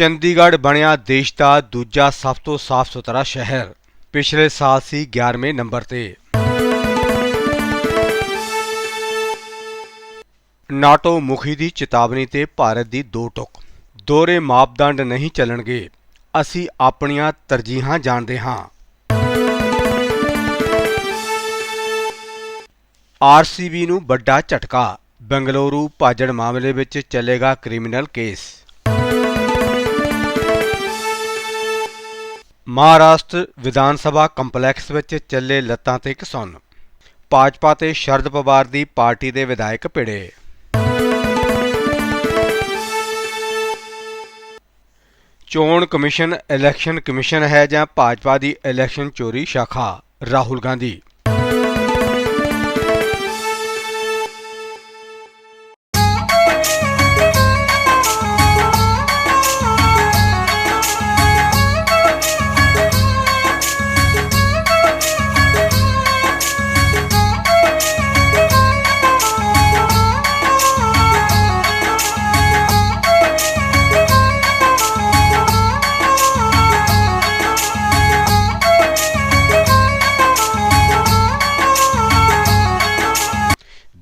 ਚੰਡੀਗੜ੍ਹ ਬਣਿਆ ਦੇਸ਼ ਦਾ ਦੂਜਾ ਸਭ ਤੋਂ ਸਾਫ਼ ਸੁਥਰਾ ਸ਼ਹਿਰ। ਪਿਛਲੇ ਸਾਲ ਸੀ 11ਵੇਂ ਨੰਬਰ ਤੇ। ਨਾਟੋ ਮੁਖੀ ਦੀ ਚੇਤਾਵਨੀ ਤੇ ਭਾਰਤ ਦੀ ਦੋ ਟੁਕ। ਦੋਰੇ ਮਾਪਦੰਡ ਨਹੀਂ ਚੱਲਣਗੇ। ਅਸੀਂ ਆਪਣੀਆਂ ਤਰਜੀਹਾਂ ਜਾਣਦੇ ਹਾਂ। ਆਰਸੀਬੀ ਨੂੰ ਵੱਡਾ ਝਟਕਾ। ਬੰਗਲੌਰੂ ਭਾਜੜ ਮਾਮਲੇ ਵਿੱਚ ਚੱਲੇਗਾ criminal case. Maharashtra Vidhan Sabha complex ਵਿੱਚ ਚੱਲੇ ਲੱਤਾਂ ਤੇ ਕਿਸਨ ਭਾਜਪਾ ਤੇ ਸ਼ਰਦ ਪਵਾਰ ਦੀ ਪਾਰਟੀ ਦੇ ਵਿਧਾਇਕ ਭਿੜੇ। ਚੋਣ ਕਮਿਸ਼ਨ, ਇਲੈਕਸ਼ਨ ਕਮਿਸ਼ਨ ਹੈ ਜਾਂ ਭਾਜਪਾ ਦੀ ਇਲੈਕਸ਼ਨ ਚੋਰੀ ਸ਼ਾਖਾ? ਰਾਹੁਲ ਗਾਂਧੀ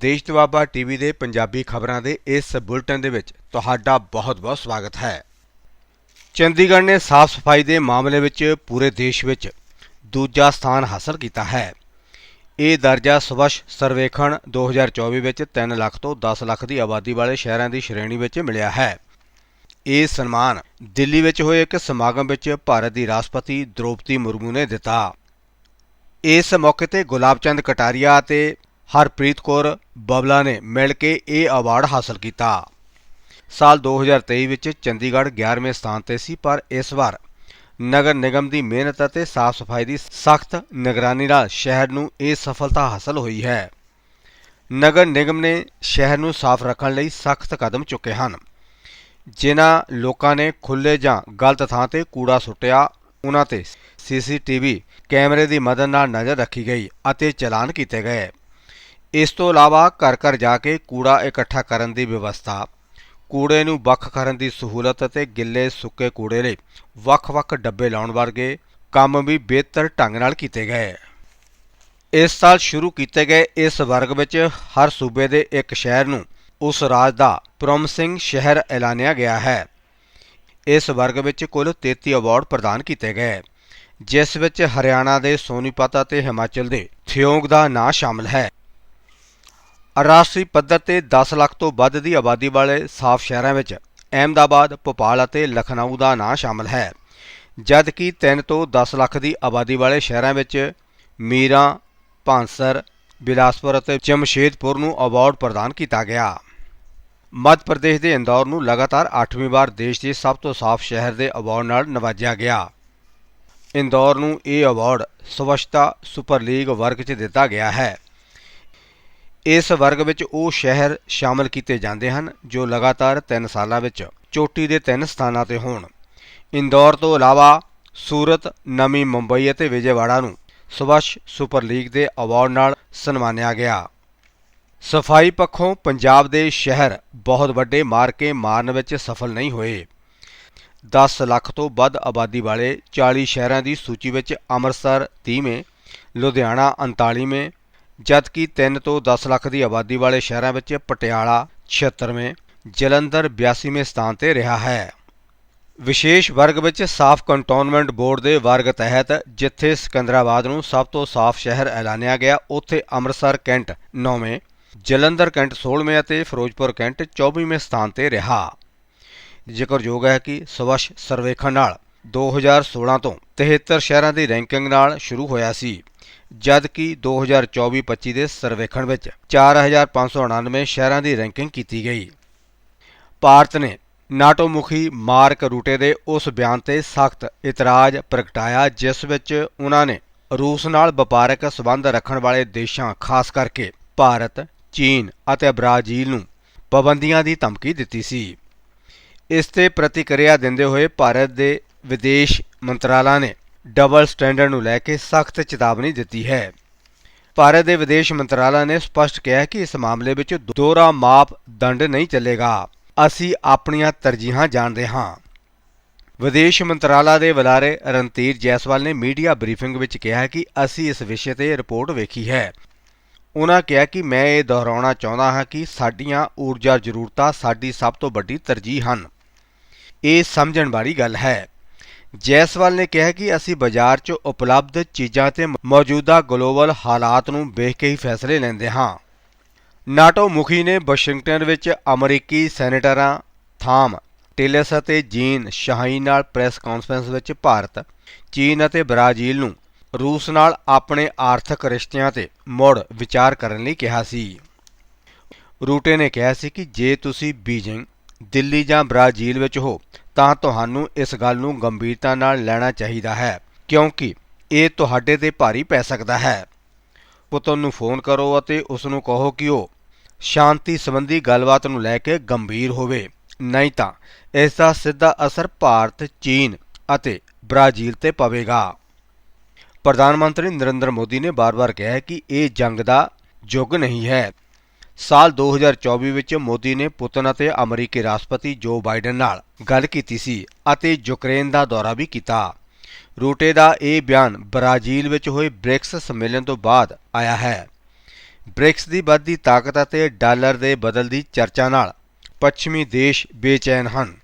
ਦੇਸ਼ ਦਵਾਬਾ ਟੀਵੀ ਦੇ ਪੰਜਾਬੀ ਖਬਰਾਂ ਦੇ ਇਸ ਬੁਲਟਨ ਦੇ ਵਿੱਚ ਤੁਹਾਡਾ ਬਹੁਤ-ਬਹੁਤ ਸਵਾਗਤ ਹੈ। ਚੰਡੀਗੜ੍ਹ ਨੇ ਸਾਫ਼ ਸਫ਼ਾਈ ਦੇ ਮਾਮਲੇ ਵਿੱਚ ਪੂਰੇ ਦੇਸ਼ ਵਿੱਚ ਦੂਜਾ ਸਥਾਨ ਹਾਸਲ ਕੀਤਾ ਹੈ। ਇਹ ਦਰਜਾ ਸਵੱਛ ਸਰਵੇਖਣ 2024 ਵਿੱਚ 3 ਲੱਖ ਤੋਂ 10 ਲੱਖ ਦੀ ਆਬਾਦੀ ਵਾਲੇ ਸ਼ਹਿਰਾਂ ਦੀ ਸ਼੍ਰੇਣੀ ਵਿੱਚ ਮਿਲਿਆ ਹੈ। ਇਹ ਸਨਮਾਨ ਦਿੱਲੀ ਵਿੱਚ ਹੋਏ ਇੱਕ ਸਮਾਗਮ ਵਿੱਚ ਭਾਰਤ ਦੀ ਰਾਸ਼ਟਰਪਤੀ ਦ੍ਰੋਪਦੀ ਮੁਰਮੂ ਨੇ ਦਿੱਤਾ। ਇਸ ਮੌਕੇ ਤੇ ਗੁਲਾਬ ਚੰਦ ਕਟਾਰੀਆ ਅਤੇ ਹਰਪ੍ਰੀਤ ਕੌਰ ਬਬਲਾ ਨੇ ਮਿਲ ਕੇ ਇਹ ਅਵਾਰਡ ਹਾਸਲ ਕੀਤਾ। ਸਾਲ 2023 ਵਿੱਚ ਚੰਡੀਗੜ੍ਹ 11ਵੇਂ ਸਥਾਨ ਤੇ ਸੀ, ਪਰ ਇਸ ਵਾਰ ਨਗਰ ਨਿਗਮ ਦੀ ਮਿਹਨਤ ਅਤੇ ਸਾਫ਼ ਸਫ਼ਾਈ ਦੀ ਸਖਤ ਨਿਗਰਾਨੀ ਨਾਲ ਸ਼ਹਿਰ ਨੂੰ ਇਹ ਸਫਲਤਾ ਹਾਸਲ ਹੋਈ ਹੈ। ਨਗਰ ਨਿਗਮ ਨੇ ਸ਼ਹਿਰ ਨੂੰ ਸਾਫ਼ ਰੱਖਣ ਲਈ ਸਖਤ ਕਦਮ ਚੁੱਕੇ ਹਨ। ਜਿਨ੍ਹਾਂ ਲੋਕਾਂ ਨੇ ਖੁੱਲੇ ਜਾਂ ਗਲਤ ਥਾਂ ਤੇ ਕੂੜਾ ਸੁੱਟਿਆ ਉਹਨਾਂ ਤੇ ਸੀਸੀਟੀਵੀ ਕੈਮਰੇ ਦੀ ਮਦਦ ਨਾਲ ਨਜ਼ਰ ਰੱਖੀ ਗਈ ਅਤੇ ਚਲਾਨ ਕੀਤੇ ਗਏ। ਇਸ ਤੋਂ ਇਲਾਵਾ ਘਰ ਘਰ ਜਾ ਕੇ ਕੂੜਾ ਇਕੱਠਾ ਕਰਨ ਦੀ ਵਿਵਸਥਾ, ਕੂੜੇ ਨੂੰ ਵੱਖ ਕਰਨ ਦੀ ਸਹੂਲਤ ਅਤੇ ਗਿੱਲੇ ਸੁੱਕੇ ਕੂੜੇ ਲਈ ਵੱਖ-ਵੱਖ ਡੱਬੇ ਲਾਉਣ ਵਰਗੇ ਕੰਮ ਵੀ ਬਿਹਤਰ ਢੰਗ ਨਾਲ ਕੀਤੇ ਗਏ। ਇਸ ਸਾਲ ਸ਼ੁਰੂ ਕੀਤੇ ਗਏ ਇਸ ਵਰਗ ਵਿੱਚ ਹਰ ਸੂਬੇ ਦੇ ਇੱਕ ਸ਼ਹਿਰ ਨੂੰ ਉਸ ਰਾਜ ਦਾ ਪ੍ਰੋਮਿਸਿੰਗ ਸ਼ਹਿਰ ਐਲਾਨਿਆ ਗਿਆ ਹੈ। ਇਸ ਵਰਗ ਵਿੱਚ ਕੁੱਲ 33 ਅਵਾਰਡ ਪ੍ਰਦਾਨ ਕੀਤੇ ਗਏ, ਜਿਸ ਵਿੱਚ ਹਰਿਆਣਾ ਦੇ ਸੋਨੀਪਤ ਅਤੇ ਹਿਮਾਚਲ ਦੇ ਥਿਓਂਗ ਦਾ ਨਾਂ ਸ਼ਾਮਲ ਹੈ। ਰਾਸ਼ਟਰੀ ਪੱਧਰ ਤੇ 10 ਲੱਖ ਤੋਂ ਵੱਧ ਦੀ ਆਬਾਦੀ ਵਾਲੇ ਸਾਫ਼ ਸ਼ਹਿਰਾਂ ਵਿੱਚ ਅਹਿਮਦਾਬਾਦ, ਭੋਪਾਲ ਅਤੇ ਲਖਨਊ ਦਾ ਨਾਂ ਸ਼ਾਮਲ ਹੈ। ਜਦ ਕਿ 3 ਤੋਂ 10 ਲੱਖ ਦੀ ਆਬਾਦੀ ਵਾਲੇ ਸ਼ਹਿਰਾਂ ਵਿੱਚ ਮੀਰਾਂ, ਭਾਂਸਰ, ਬਿਲਾਸਪੁਰ ਅਤੇ ਜਮਸ਼ੇਦਪੁਰ ਨੂੰ ਅਵਾਰਡ ਪ੍ਰਦਾਨ ਕੀਤਾ ਗਿਆ। ਮੱਧ ਪ੍ਰਦੇਸ਼ ਦੇ ਇੰਦੌਰ ਨੂੰ ਲਗਾਤਾਰ 8ਵੀਂ ਵਾਰ ਦੇਸ਼ ਦੇ ਸਭ ਤੋਂ ਸਾਫ਼ ਸ਼ਹਿਰ ਦੇ ਅਵਾਰਡ ਨਾਲ ਨਵਾਜਿਆ ਗਿਆ। ਇੰਦੌਰ ਨੂੰ ਇਹ ਅਵਾਰਡ ਸਵੱਛਤਾ ਸੁਪਰ ਲੀਗ ਵਰਗ 'ਚ ਦਿੱਤਾ ਗਿਆ ਹੈ। ਇਸ ਵਰਗ ਵਿੱਚ ਉਹ ਸ਼ਹਿਰ ਸ਼ਾਮਲ ਕੀਤੇ ਜਾਂਦੇ ਹਨ ਜੋ ਲਗਾਤਾਰ 3 ਸਾਲਾਂ ਵਿੱਚ ਚੋਟੀ ਦੇ 3 ਸਥਾਨਾਂ ਤੇ ਹੋਣ। ਇੰਦੌਰ ਤੋਂ ਇਲਾਵਾ ਸੂਰਤ, ਨਵੀਂ ਮੁੰਬਈ ਅਤੇ ਵਿਜੇਵਾੜਾ ਨੂੰ ਸਵੱਛ ਸੁਪਰ ਲੀਗ ਦੇ ਅਵਾਰਡ ਨਾਲ ਸਨਮਾਨਿਆ ਗਿਆ। ਸਫ਼ਾਈ ਪੱਖੋਂ ਪੰਜਾਬ ਦੇ ਸ਼ਹਿਰ ਬਹੁਤ ਵੱਡੇ ਮਾਰਕੇ ਮਾਰਨ ਵਿੱਚ ਸਫਲ ਨਹੀਂ ਹੋਏ। 10 ਲੱਖ ਤੋਂ ਵੱਧ ਆਬਾਦੀ ਵਾਲੇ 40 ਸ਼ਹਿਰਾਂ ਦੀ ਸੂਚੀ ਵਿੱਚ ਅੰਮ੍ਰਿਤਸਰ 30ਵੇਂ ਲੁਧਿਆਣਾ 39ਵੇਂ ਜਦਕਿ 3 ਤੋਂ 10 ਲੱਖ ਦੀ ਆਬਾਦੀ ਵਾਲੇ ਸ਼ਹਿਰਾਂ ਵਿੱਚ ਪਟਿਆਲਾ 76ਵੇਂ ਜਲੰਧਰ 82ਵੇਂ ਸਥਾਨ ਤੇ ਰਿਹਾ ਹੈ। ਵਿਸ਼ੇਸ਼ ਵਰਗ ਵਿੱਚ ਸਾਫ਼ ਕੰਟੋਨਮੈਂਟ ਬੋਰਡ ਦੇ ਵਰਗ ਤਹਿਤ ਜਿੱਥੇ ਸਿਕੰਦਰਾਬਾਦ ਨੂੰ ਸਭ ਤੋਂ ਸਾਫ਼ ਸ਼ਹਿਰ ਐਲਾਨਿਆ ਗਿਆ, ਉੱਥੇ ਅੰਮ੍ਰਿਤਸਰ ਕੈਂਟ 9ਵੇਂ ਜਲੰਧਰ ਕੈਂਟ 16ਵੇਂ ਅਤੇ ਫਿਰੋਜ਼ਪੁਰ ਕੈਂਟ 24ਵੇਂ ਸਥਾਨ ਤੇ ਰਿਹਾ। ਜ਼ਿਕਰਯੋਗ ਹੈ ਕਿ ਸਵੱਛ ਸਰਵੇਖਣ ਨਾਲ 2016 ਤੋਂ 73 ਸ਼ਹਿਰਾਂ ਦੀ ਰੈਂਕਿੰਗ ਨਾਲ ਸ਼ੁਰੂ ਹੋਇਆ ਸੀ। ਜਦ ਕਿ 2024-25 ਦੇ ਸਰਵੇਖਣ ਵਿੱਚ 4599 ਸ਼ਹਿਰਾਂ ਦੀ ਰੈਂਕਿੰਗ ਕੀਤੀ ਗਈ। ਭਾਰਤ ਨੇ ਨਾਟੋ ਮੁਖੀ ਮਾਰਕ ਰੂਟੇ ਦੇ ਉਸ ਬਿਆਨ ਤੇ ਸਖਤ ਇਤਰਾਜ਼ ਪ੍ਰਗਟਾਇਆ ਜਿਸ ਵਿੱਚ ਉਹਨਾਂ ਨੇ ਰੂਸ ਨਾਲ ਵਪਾਰਕ ਸਬੰਧ ਰੱਖਣ ਵਾਲੇ ਦੇਸ਼ਾਂ ਖਾਸ ਕਰਕੇ ਭਾਰਤ, ਚੀਨ ਅਤੇ ਬ੍ਰਾਜ਼ੀਲ ਨੂੰ ਪਾਬੰਦੀਆਂ ਦੀ ਧਮਕੀ ਦਿੱਤੀ ਸੀ। ਇਸ ਤੇ ਪ੍ਰਤੀਕਿਰਿਆ ਦਿੰਦੇ ਹੋਏ ਭਾਰਤ ਦੇ ਵਿਦੇਸ਼ ਮੰਤਰਾਲਾ ਨੇ ਡਬਲ ਸਟੈਂਡਰਡ ਨੂੰ ਲੈ ਕੇ ਸਖਤ ਚੇਤਾਵਨੀ ਦਿੱਤੀ ਹੈ। ਭਾਰਤ ਦੇ ਵਿਦੇਸ਼ ਮੰਤਰਾਲਾ ਨੇ ਸਪਸ਼ਟ ਕਿਹਾ ਕਿ ਇਸ ਮਾਮਲੇ ਵਿੱਚ ਦੋਹਰਾ ਮਾਪ ਦੰਡ ਨਹੀਂ ਚੱਲੇਗਾ। ਅਸੀਂ ਆਪਣੀਆਂ ਤਰਜੀਹਾਂ ਜਾਣਦੇ ਹਾਂ। ਵਿਦੇਸ਼ ਮੰਤਰਾਲਾ ਦੇ ਬੁਲਾਰੇ ਰਣਧੀਰ ਜੈਸਵਾਲ ਨੇ ਮੀਡੀਆ ਬਰੀਫਿੰਗ ਵਿੱਚ ਕਿਹਾ ਕਿ ਅਸੀਂ ਇਸ ਵਿਸ਼ੇ ਤੇ ਰਿਪੋਰਟ ਵੇਖੀ ਹੈ। ਉਹਨਾਂ ਕਿਹਾ ਕਿ ਮੈਂ ਇਹ ਦੁਹਰਾਉਣਾ ਚਾਹੁੰਦਾ ਹਾਂ ਕਿ ਸਾਡੀਆਂ ਊਰਜਾ ਜ਼ਰੂਰਤਾਂ ਸਾਡੀ ਸਭ ਤੋਂ ਵੱਡੀ ਤਰਜੀਹ ਹਨ। ਇਹ ਸਮਝਣ ਵਾਲੀ ਗੱਲ ਹੈ। ਜੈਸਵਾਲ ਨੇ ਕਿਹਾ ਕਿ ਅਸੀਂ ਬਾਜ਼ਾਰ 'ਚ ਉਪਲਬਧ ਚੀਜ਼ਾਂ ਤੇ ਮੌਜੂਦਾ ਗਲੋਬਲ ਹਾਲਾਤ ਨੂੰ ਵੇਖ ਕੇ ਹੀ ਫੈਸਲੇ ਲੈਂਦੇ ਹਾਂ। ਨਾਟੋ ਮੁਖੀ ਨੇ ਵਾਸ਼ਿੰਗਟਨ ਵਿੱਚ ਅਮਰੀਕੀ ਸੈਨੇਟਰਾਂ ਥਾਮ ਟਿਲਸ ਅਤੇ ਜੀਨ ਸ਼ਾਹੀ ਨਾਲ ਪ੍ਰੈਸ ਕਾਨਫਰੰਸ ਵਿੱਚ ਭਾਰਤ, ਚੀਨ ਅਤੇ ਬ੍ਰਾਜ਼ੀਲ ਨੂੰ ਰੂਸ ਨਾਲ ਆਪਣੇ ਆਰਥਿਕ ਰਿਸ਼ਤਿਆਂ ਤੇ ਮੁੜ ਵਿਚਾਰ ਕਰਨ ਲਈ ਕਿਹਾ ਸੀ। ਰੂਟੇ ਨੇ ਕਿਹਾ ਸੀ ਕਿ ਜੇ ਤੁਸੀਂ ਬੀਜਿੰਗ, ਦਿੱਲੀ ਜਾਂ ਬ੍ਰਾਜ਼ੀਲ ਵਿੱਚ ਹੋ ਤਾਂ ਤੁਹਾਨੂੰ ਇਸ ਗੱਲ ਨੂੰ ਗੰਭੀਰਤਾ ਨਾਲ ਲੈਣਾ ਚਾਹੀਦਾ ਹੈ, ਕਿਉਂਕਿ ਇਹ ਤੁਹਾਡੇ ਤੇ ਭਾਰੀ ਪੈ ਸਕਦਾ ਹੈ। ਪੁੱਤਰ ਨੂੰ ਫੋਨ ਕਰੋ ਅਤੇ ਉਸ ਨੂੰ ਕਹੋ ਕਿ ਉਹ ਸ਼ਾਂਤੀ ਸੰਬੰਧੀ ਗੱਲਬਾਤ ਨੂੰ ਲੈ ਕੇ ਗੰਭੀਰ ਹੋਵੇ। ਨਹੀਂ ਤਾਂ ਇਸ ਦਾ ਸਿੱਧਾ ਅਸਰ ਭਾਰਤ, ਚੀਨ ਅਤੇ ਬ੍ਰਾਜ਼ੀਲ ਤੇ ਪਵੇਗਾ। ਪ੍ਰਧਾਨ ਮੰਤਰੀ ਨਰਿੰਦਰ ਮੋਦੀ ਨੇ ਬਾਰ-ਬਾਰ ਕਿਹਾ ਹੈ ਕਿ ਇਹ ਜੰਗ ਦਾ ਯੁੱਗ ਨਹੀਂ ਹੈ। ਸਾਲ 2024 ਵਿੱਚ ਮੋਦੀ ਨੇ ਪੁਤਨ ਅਤੇ ਅਮਰੀਕੀ ਰਾਸ਼ਟਰਪਤੀ ਜੋ ਬਾਈਡਨ ਨਾਲ ਗੱਲ ਕੀਤੀ ਸੀ ਅਤੇ ਯੂਕਰੇਨ ਦਾ ਦੌਰਾ ਵੀ ਕੀਤਾ। ਰੂਟੇ ਦਾ ਇਹ ਬਿਆਨ ਬ੍ਰਾਜ਼ੀਲ ਵਿੱਚ ਹੋਏ ਬ੍ਰਿਕਸ ਸੰਮੇਲਨ ਤੋਂ ਬਾਅਦ ਆਇਆ ਹੈ। ਬ੍ਰਿਕਸ ਦੀ ਵੱਧਦੀ ਤਾਕਤ ਅਤੇ ਡਾਲਰ ਦੇ ਬਦਲਦੀ ਚਰਚਾ ਨਾਲ ਪੱਛਮੀ ਦੇਸ਼ ਬੇਚੈਨ ਹਨ।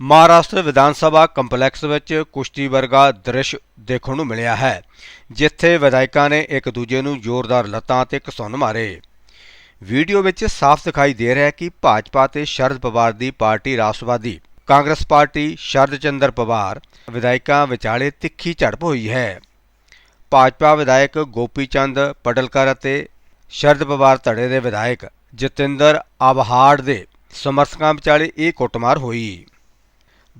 ਮਹਾਰਾਸ਼ਟਰ ਵਿਧਾਨ ਸਭਾ ਕੰਪਲੈਕਸ ਵਿੱਚ ਕੁਸ਼ਤੀ ਵਰਗਾ ਦ੍ਰਿਸ਼ ਦੇਖਣ ਨੂੰ ਮਿਲਿਆ ਹੈ, ਜਿੱਥੇ ਵਿਧਾਇਕਾਂ ਨੇ ਇੱਕ ਦੂਜੇ ਨੂੰ ਜ਼ੋਰਦਾਰ ਲੱਤਾਂ ਤੇ ਘਸੁੰਨ ਮਾਰੇ। ਵੀਡੀਓ ਵਿੱਚ ਸਾਫ਼ ਦਿਖਾਈ ਦੇ ਰਿਹਾ ਹੈ ਕਿ ਭਾਜਪਾ ਤੇ ਸ਼ਰਦ ਪਵਾਰ ਦੀ party Rashtravadi, Congress party Sharad Chandra Pawar, ਵਿਧਾਇਕਾਂ ਵਿਚਾਲੇ ਤਿੱਖੀ ਝੜਪ ਹੋਈ ਹੈ। ਭਾਜਪਾ ਵਿਧਾਇਕ ਗੋਪੀ ਚੰਦ ਪਟਲਕਰ ਅਤੇ ਸ਼ਰਦ ਪਵਾਰ ਧੜੇ ਦੇ ਵਿਧਾਇਕ ਜਤਿੰਦਰ ਆਬਹਾੜ ਦੇ ਸਮਰਥਕਾਂ ਵਿਚਾਲੇ ਇਹ ਕੁੱਟਮਾਰ ਹੋਈ।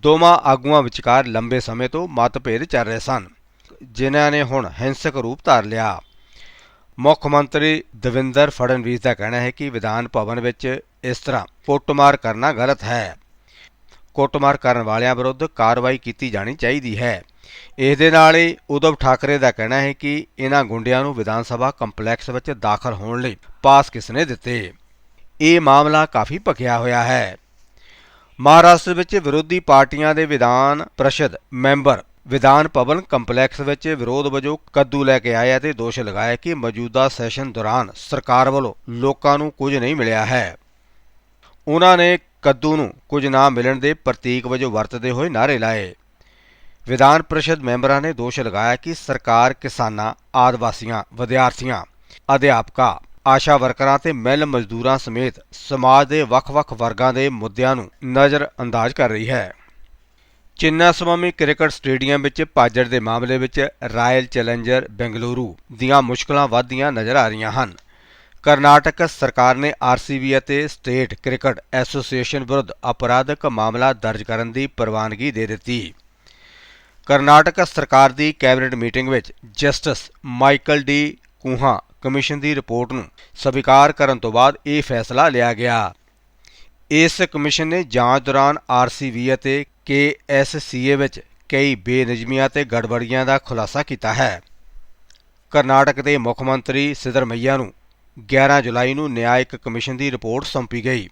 ਦੋਵਾਂ ਆਗੂਆਂ ਵਿਚਕਾਰ ਲੰਬੇ ਸਮੇਂ ਤੋਂ ਮਤਭੇਦ ਚੱਲ ਰਹੇ ਸਨ, ਜਿਨ੍ਹਾਂ ਨੇ ਹੁਣ ਹਿੰਸਕ ਰੂਪ ਧਾਰ ਲਿਆ। ਮੁੱਖ ਮੰਤਰੀ ਦਵਿੰਦਰ ਫੜਨਵੀਸ ਦਾ ਕਹਿਣਾ ਹੈ ਕਿ ਵਿਧਾਨ ਭਵਨ ਵਿੱਚ ਇਸ ਤਰ੍ਹਾਂ ਕੁੱਟਮਾਰ ਕਰਨਾ ਗਲਤ ਹੈ। ਕੁੱਟਮਾਰ ਕਰਨ ਵਾਲਿਆਂ ਵਿਰੁੱਧ ਕਾਰਵਾਈ ਕੀਤੀ ਜਾਣੀ ਚਾਹੀਦੀ ਹੈ। ਇਸ ਦੇ ਨਾਲ ਹੀ ਉਦਵ ਠਾਕਰੇ ਦਾ ਕਹਿਣਾ ਹੈ ਕਿ ਇਹਨਾਂ ਗੁੰਡਿਆਂ ਨੂੰ ਵਿਧਾਨ ਸਭਾ ਕੰਪਲੈਕਸ ਵਿੱਚ ਦਾਖਲ ਹੋਣ ਲਈ ਪਾਸ ਕਿਸਨੇ ਦਿੱਤੇ? ਇਹ ਮਾਮਲਾ ਕਾਫੀ ਭਖਿਆ ਹੋਇਆ ਹੈ। ਮਹਾਰਾਸ਼ਟਰ ਵਿੱਚ ਵਿਰੋਧੀ ਪਾਰਟੀਆਂ ਦੇ ਵਿਧਾਨ ਪ੍ਰਸ਼ਦ ਮੈਂਬਰ ਵਿਧਾਨ ਭਵਨ ਕੰਪਲੈਕਸ ਵਿੱਚ ਵਿਰੋਧ ਵਜੋਂ ਕੱਦੂ ਲੈ ਕੇ ਆਏ ਅਤੇ ਦੋਸ਼ ਲਗਾਇਆ ਕਿ ਮੌਜੂਦਾ ਸੈਸ਼ਨ ਦੌਰਾਨ ਸਰਕਾਰ ਵੱਲੋਂ ਲੋਕਾਂ ਨੂੰ ਕੁਝ ਨਹੀਂ ਮਿਲਿਆ ਹੈ। ਉਹਨਾਂ ਨੇ ਕੱਦੂ ਨੂੰ ਕੁਝ ਨਾ ਮਿਲਣ ਦੇ ਪ੍ਰਤੀਕ ਵਜੋਂ ਵਰਤਦੇ ਹੋਏ ਨਾਅਰੇ ਲਾਏ। ਵਿਧਾਨ ਪਰਿਸ਼ਦ ਮੈਂਬਰਾਂ ਨੇ ਦੋਸ਼ ਲਗਾਇਆ ਕਿ ਸਰਕਾਰ ਕਿਸਾਨਾਂ, ਆਦਿਵਾਸੀਆਂ, ਵਿਦਿਆਰਥੀਆਂ, ਅਧਿਆਪਕਾਂ, ਆਸ਼ਾ ਵਰਕਰਾਂ ਤੇ ਮਿਲ ਮਜ਼ਦੂਰਾਂ ਸਮੇਤ ਸਮਾਜ ਦੇ ਵੱਖ-ਵੱਖ ਵਰਗਾਂ ਦੇ ਮੁੱਦਿਆਂ ਨੂੰ ਨਜ਼ਰ ਅੰਦਾਜ਼ ਕਰ ਰਹੀ ਹੈ। ਚਿੰਨਾ ਸਵਾਮੀ ਕ੍ਰਿਕਟ ਸਟੇਡੀਅਮ ਵਿੱਚ ਪਾਜੜ ਦੇ ਮਾਮਲੇ ਵਿੱਚ ਰਾਇਲ ਚੈਲੰਜਰ ਬੈਂਗਲੁਰੂ ਦੀਆਂ ਮੁਸ਼ਕਲਾਂ ਵੱਧਦੀਆਂ ਨਜ਼ਰ ਆ ਰਹੀਆਂ ਹਨ। ਕਰਨਾਟਕ ਸਰਕਾਰ ਨੇ ਆਰਸੀਬੀ ਅਤੇ ਸਟੇਟ ਕ੍ਰਿਕਟ ਐਸੋਸੀਏਸ਼ਨ ਵਿਰੁੱਧ ਅਪਰਾਧਕ ਮਾਮਲਾ ਦਰਜ ਕਰਨ ਦੀ ਪ੍ਰਵਾਨਗੀ ਦੇ ਦਿੱਤੀ। ਕਰਨਾਟਕ ਸਰਕਾਰ ਦੀ ਕੈਬਨਿਟ ਮੀਟਿੰਗ ਵਿੱਚ justice Michael D Cunha commission ਦੀ ਰਿਪੋਰਟ ਨੂੰ ਸਵੀਕਾਰ ਕਰਨ ਤੋਂ ਬਾਅਦ ਇਹ ਫੈਸਲਾ ਲਿਆ ਗਿਆ। ਇਸ ਕਮਿਸ਼ਨ ਨੇ ਜਾਂਚ ਦੌਰਾਨ ਆਰਸੀਬੀ ਅਤੇ ਕੇਐਸਸੀਏ ਵਿੱਚ ਕਈ ਬੇਨਿਯਮੀਆਂ ਤੇ ਗੜਬੜੀਆਂ ਦਾ ਖੁਲਾਸਾ ਕੀਤਾ ਹੈ। ਕਰਨਾਟਕ ਦੇ ਮੁੱਖ ਮੰਤਰੀ ਸਿਦਰਮਈਆ ਨੂੰ 11 ਜੁਲਾਈ ਨੂੰ ਨਿਆਇਕ ਕਮਿਸ਼ਨ ਦੀ ਰਿਪੋਰਟ ਸੌਂਪੀ ਗਈ।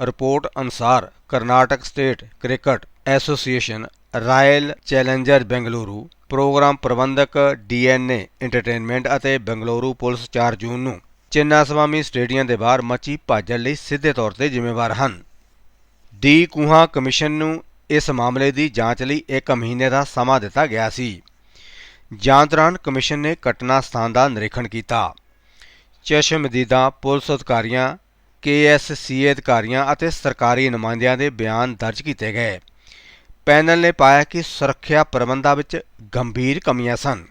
ਰਿਪੋਰਟ ਅਨੁਸਾਰ Karnataka state cricket association, Royal Challenger Bengaluru, programme ਪ੍ਰਬੰਧਕ ਡੀਐਨਏ ਐਂਟਰਟੇਨਮੈਂਟ ਅਤੇ ਬੈਂਗਲੁਰੂ ਪੁਲਿਸ 4 ਜੂਨ ਨੂੰ ਚਿੰਨਾ ਸਵਾਮੀ ਸਟੇਡੀਅਮ ਦੇ ਬਾਹਰ ਮੱਚੀ ਭਾਜੜ ਲਈ ਸਿੱਧੇ ਤੌਰ ਤੇ ਜ਼ਿੰਮੇਵਾਰ ਹਨ। ਡੀ. ਕੂਹਾ ਕਮਿਸ਼ਨ ਨੂੰ ਇਸ ਮਾਮਲੇ ਦੀ ਜਾਂਚ ਲਈ 1 ਮਹੀਨੇ ਦਾ ਸਮਾਂ ਦਿੱਤਾ ਗਿਆ ਸੀ। ਜਾਂਚ ਦੌਰਾਨ ਕਮਿਸ਼ਨ ਨੇ ਘਟਨਾ ਸਥਾਨ ਦਾ ਨਿਰੀਖਣ ਕੀਤਾ। ਚਸ਼ਮਦੀਦਾ ਪੁਲਿਸ ਅਧਿਕਾਰੀਆਂ ਕੇਐਸਸੀਏ ਅਧਿਕਾਰੀਆਂ ਅਤੇ ਸਰਕਾਰੀ ਨੁਮਾਇੰਦਿਆਂ ਦੇ ਬਿਆਨ ਦਰਜ ਕੀਤੇ ਗਏ। ਪੈਨਲ ਨੇ ਪਾਇਆ ਕਿ ਸੁਰੱਖਿਆ ਪ੍ਰਬੰਧਾਂ ਵਿੱਚ ਗੰਭੀਰ ਕਮੀਆਂ ਸਨ।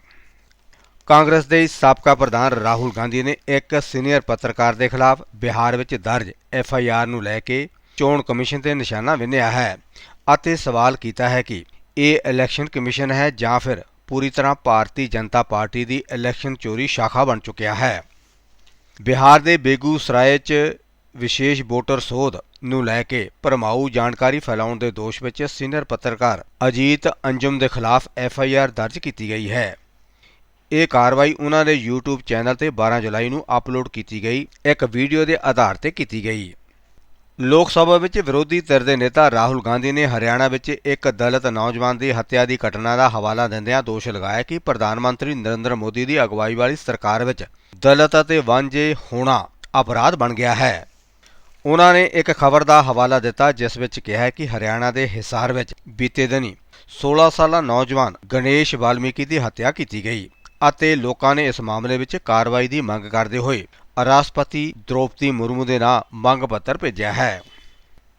ਕਾਂਗਰਸ ਦੇ ਸਾਬਕਾ ਪ੍ਰਧਾਨ ਰਾਹੁਲ ਗਾਂਧੀ ਨੇ ਇੱਕ ਸੀਨੀਅਰ ਪੱਤਰਕਾਰ ਦੇ ਖਿਲਾਫ ਬਿਹਾਰ ਵਿੱਚ ਦਰਜ ਐਫ ਆਈ ਆਰ ਨੂੰ ਲੈ ਕੇ ਚੋਣ ਕਮਿਸ਼ਨ ਤੇ ਨਿਸ਼ਾਨਾ ਵਿੰਨਿਆ ਹੈ ਅਤੇ ਸਵਾਲ ਕੀਤਾ ਹੈ ਕਿ ਇਹ ਇਲੈਕਸ਼ਨ ਕਮਿਸ਼ਨ ਹੈ ਜਾਂ ਫਿਰ ਪੂਰੀ ਤਰ੍ਹਾਂ ਭਾਰਤੀ ਜਨਤਾ ਪਾਰਟੀ ਦੀ ਇਲੈਕਸ਼ਨ ਚੋਰੀ ਸ਼ਾਖਾ ਬਣ ਚੁੱਕਿਆ ਹੈ। ਬਿਹਾਰ ਦੇ ਬੇਗੂਸਰਾਏ 'ਚ ਵਿਸ਼ੇਸ਼ ਵੋਟਰ ਸੋਧ ਨੂੰ ਲੈ ਕੇ ਭਰਮਾਊ ਜਾਣਕਾਰੀ ਫੈਲਾਉਣ ਦੇ ਦੋਸ਼ ਵਿੱਚ ਸੀਨੀਅਰ ਪੱਤਰਕਾਰ ਅਜੀਤ ਅੰਜੁਮ ਦੇ ਖਿਲਾਫ ਐਫ ਆਈ ਆਰ ਦਰਜ ਕੀਤੀ ਗਈ ਹੈ। ਇਹ ਕਾਰਵਾਈ ਉਹਨਾਂ ਦੇ YouTube ਚੈਨਲ ਤੇ 12 ਜੁਲਾਈ ਨੂੰ ਅਪਲੋਡ ਕੀਤੀ ਗਈ, ਇੱਕ ਵੀਡੀਓ ਦੇ ਆਧਾਰ ਤੇ ਕੀਤੀ ਗਈ। ਲੋਕ ਸਭਾ ਵਿੱਚ ਵਿਰੋਧੀ ਧਿਰ ਦੇ ਨੇਤਾ ਰਾਹੁਲ ਗਾਂਧੀ ਨੇ ਹਰਿਆਣਾ ਵਿੱਚ ਇੱਕ ਦਲਿਤ ਨੌਜਵਾਨ ਦੀ ਹੱਤਿਆ ਦੀ ਘਟਨਾ ਦਾ ਹਵਾਲਾ ਦਿੰਦਿਆਂ ਦੋਸ਼ ਲਗਾਇਆ ਕਿ ਪ੍ਰਧਾਨ ਮੰਤਰੀ ਨਰਿੰਦਰ ਮੋਦੀ ਦੀ ਅਗਵਾਈ ਵਾਲੀ ਸਰਕਾਰ ਵਿੱਚ ਦਲਿਤ ਅਤੇ ਵਾਂਝੇ ਹੋਣਾ ਅਪਰਾਧ ਬਣ ਗਿਆ ਹੈ। ਉਹਨਾਂ ਨੇ ਇੱਕ ਖਬਰ ਦਾ ਹਵਾਲਾ ਦਿੱਤਾ ਜਿਸ ਵਿੱਚ ਕਿਹਾ ਹੈ ਕਿ ਹਰਿਆਣਾ ਦੇ ਹਿਸਾਰ ਵਿੱਚ ਬੀਤੇ ਦਿਨੀ 16 ਸਾਲਾ ਨੌਜਵਾਨ ਗਣੇਸ਼ ਵਾਲਮੀਕੀ ਦੀ ਹੱਤਿਆ ਕੀਤੀ ਗਈ। ਅਤੇ ਲੋਕਾਂ ਨੇ ਇਸ ਮਾਮਲੇ ਵਿੱਚ ਕਾਰਵਾਈ ਦੀ ਮੰਗ ਕਰਦੇ ਹੋਏ ਰਾਸ਼ਟਰਪਤੀ ਦ੍ਰੋਪਦੀ ਮੁਰਮੂ ਦੇ ਨਾਂ ਮੰਗ ਪੱਤਰ ਭੇਜਿਆ ਹੈ।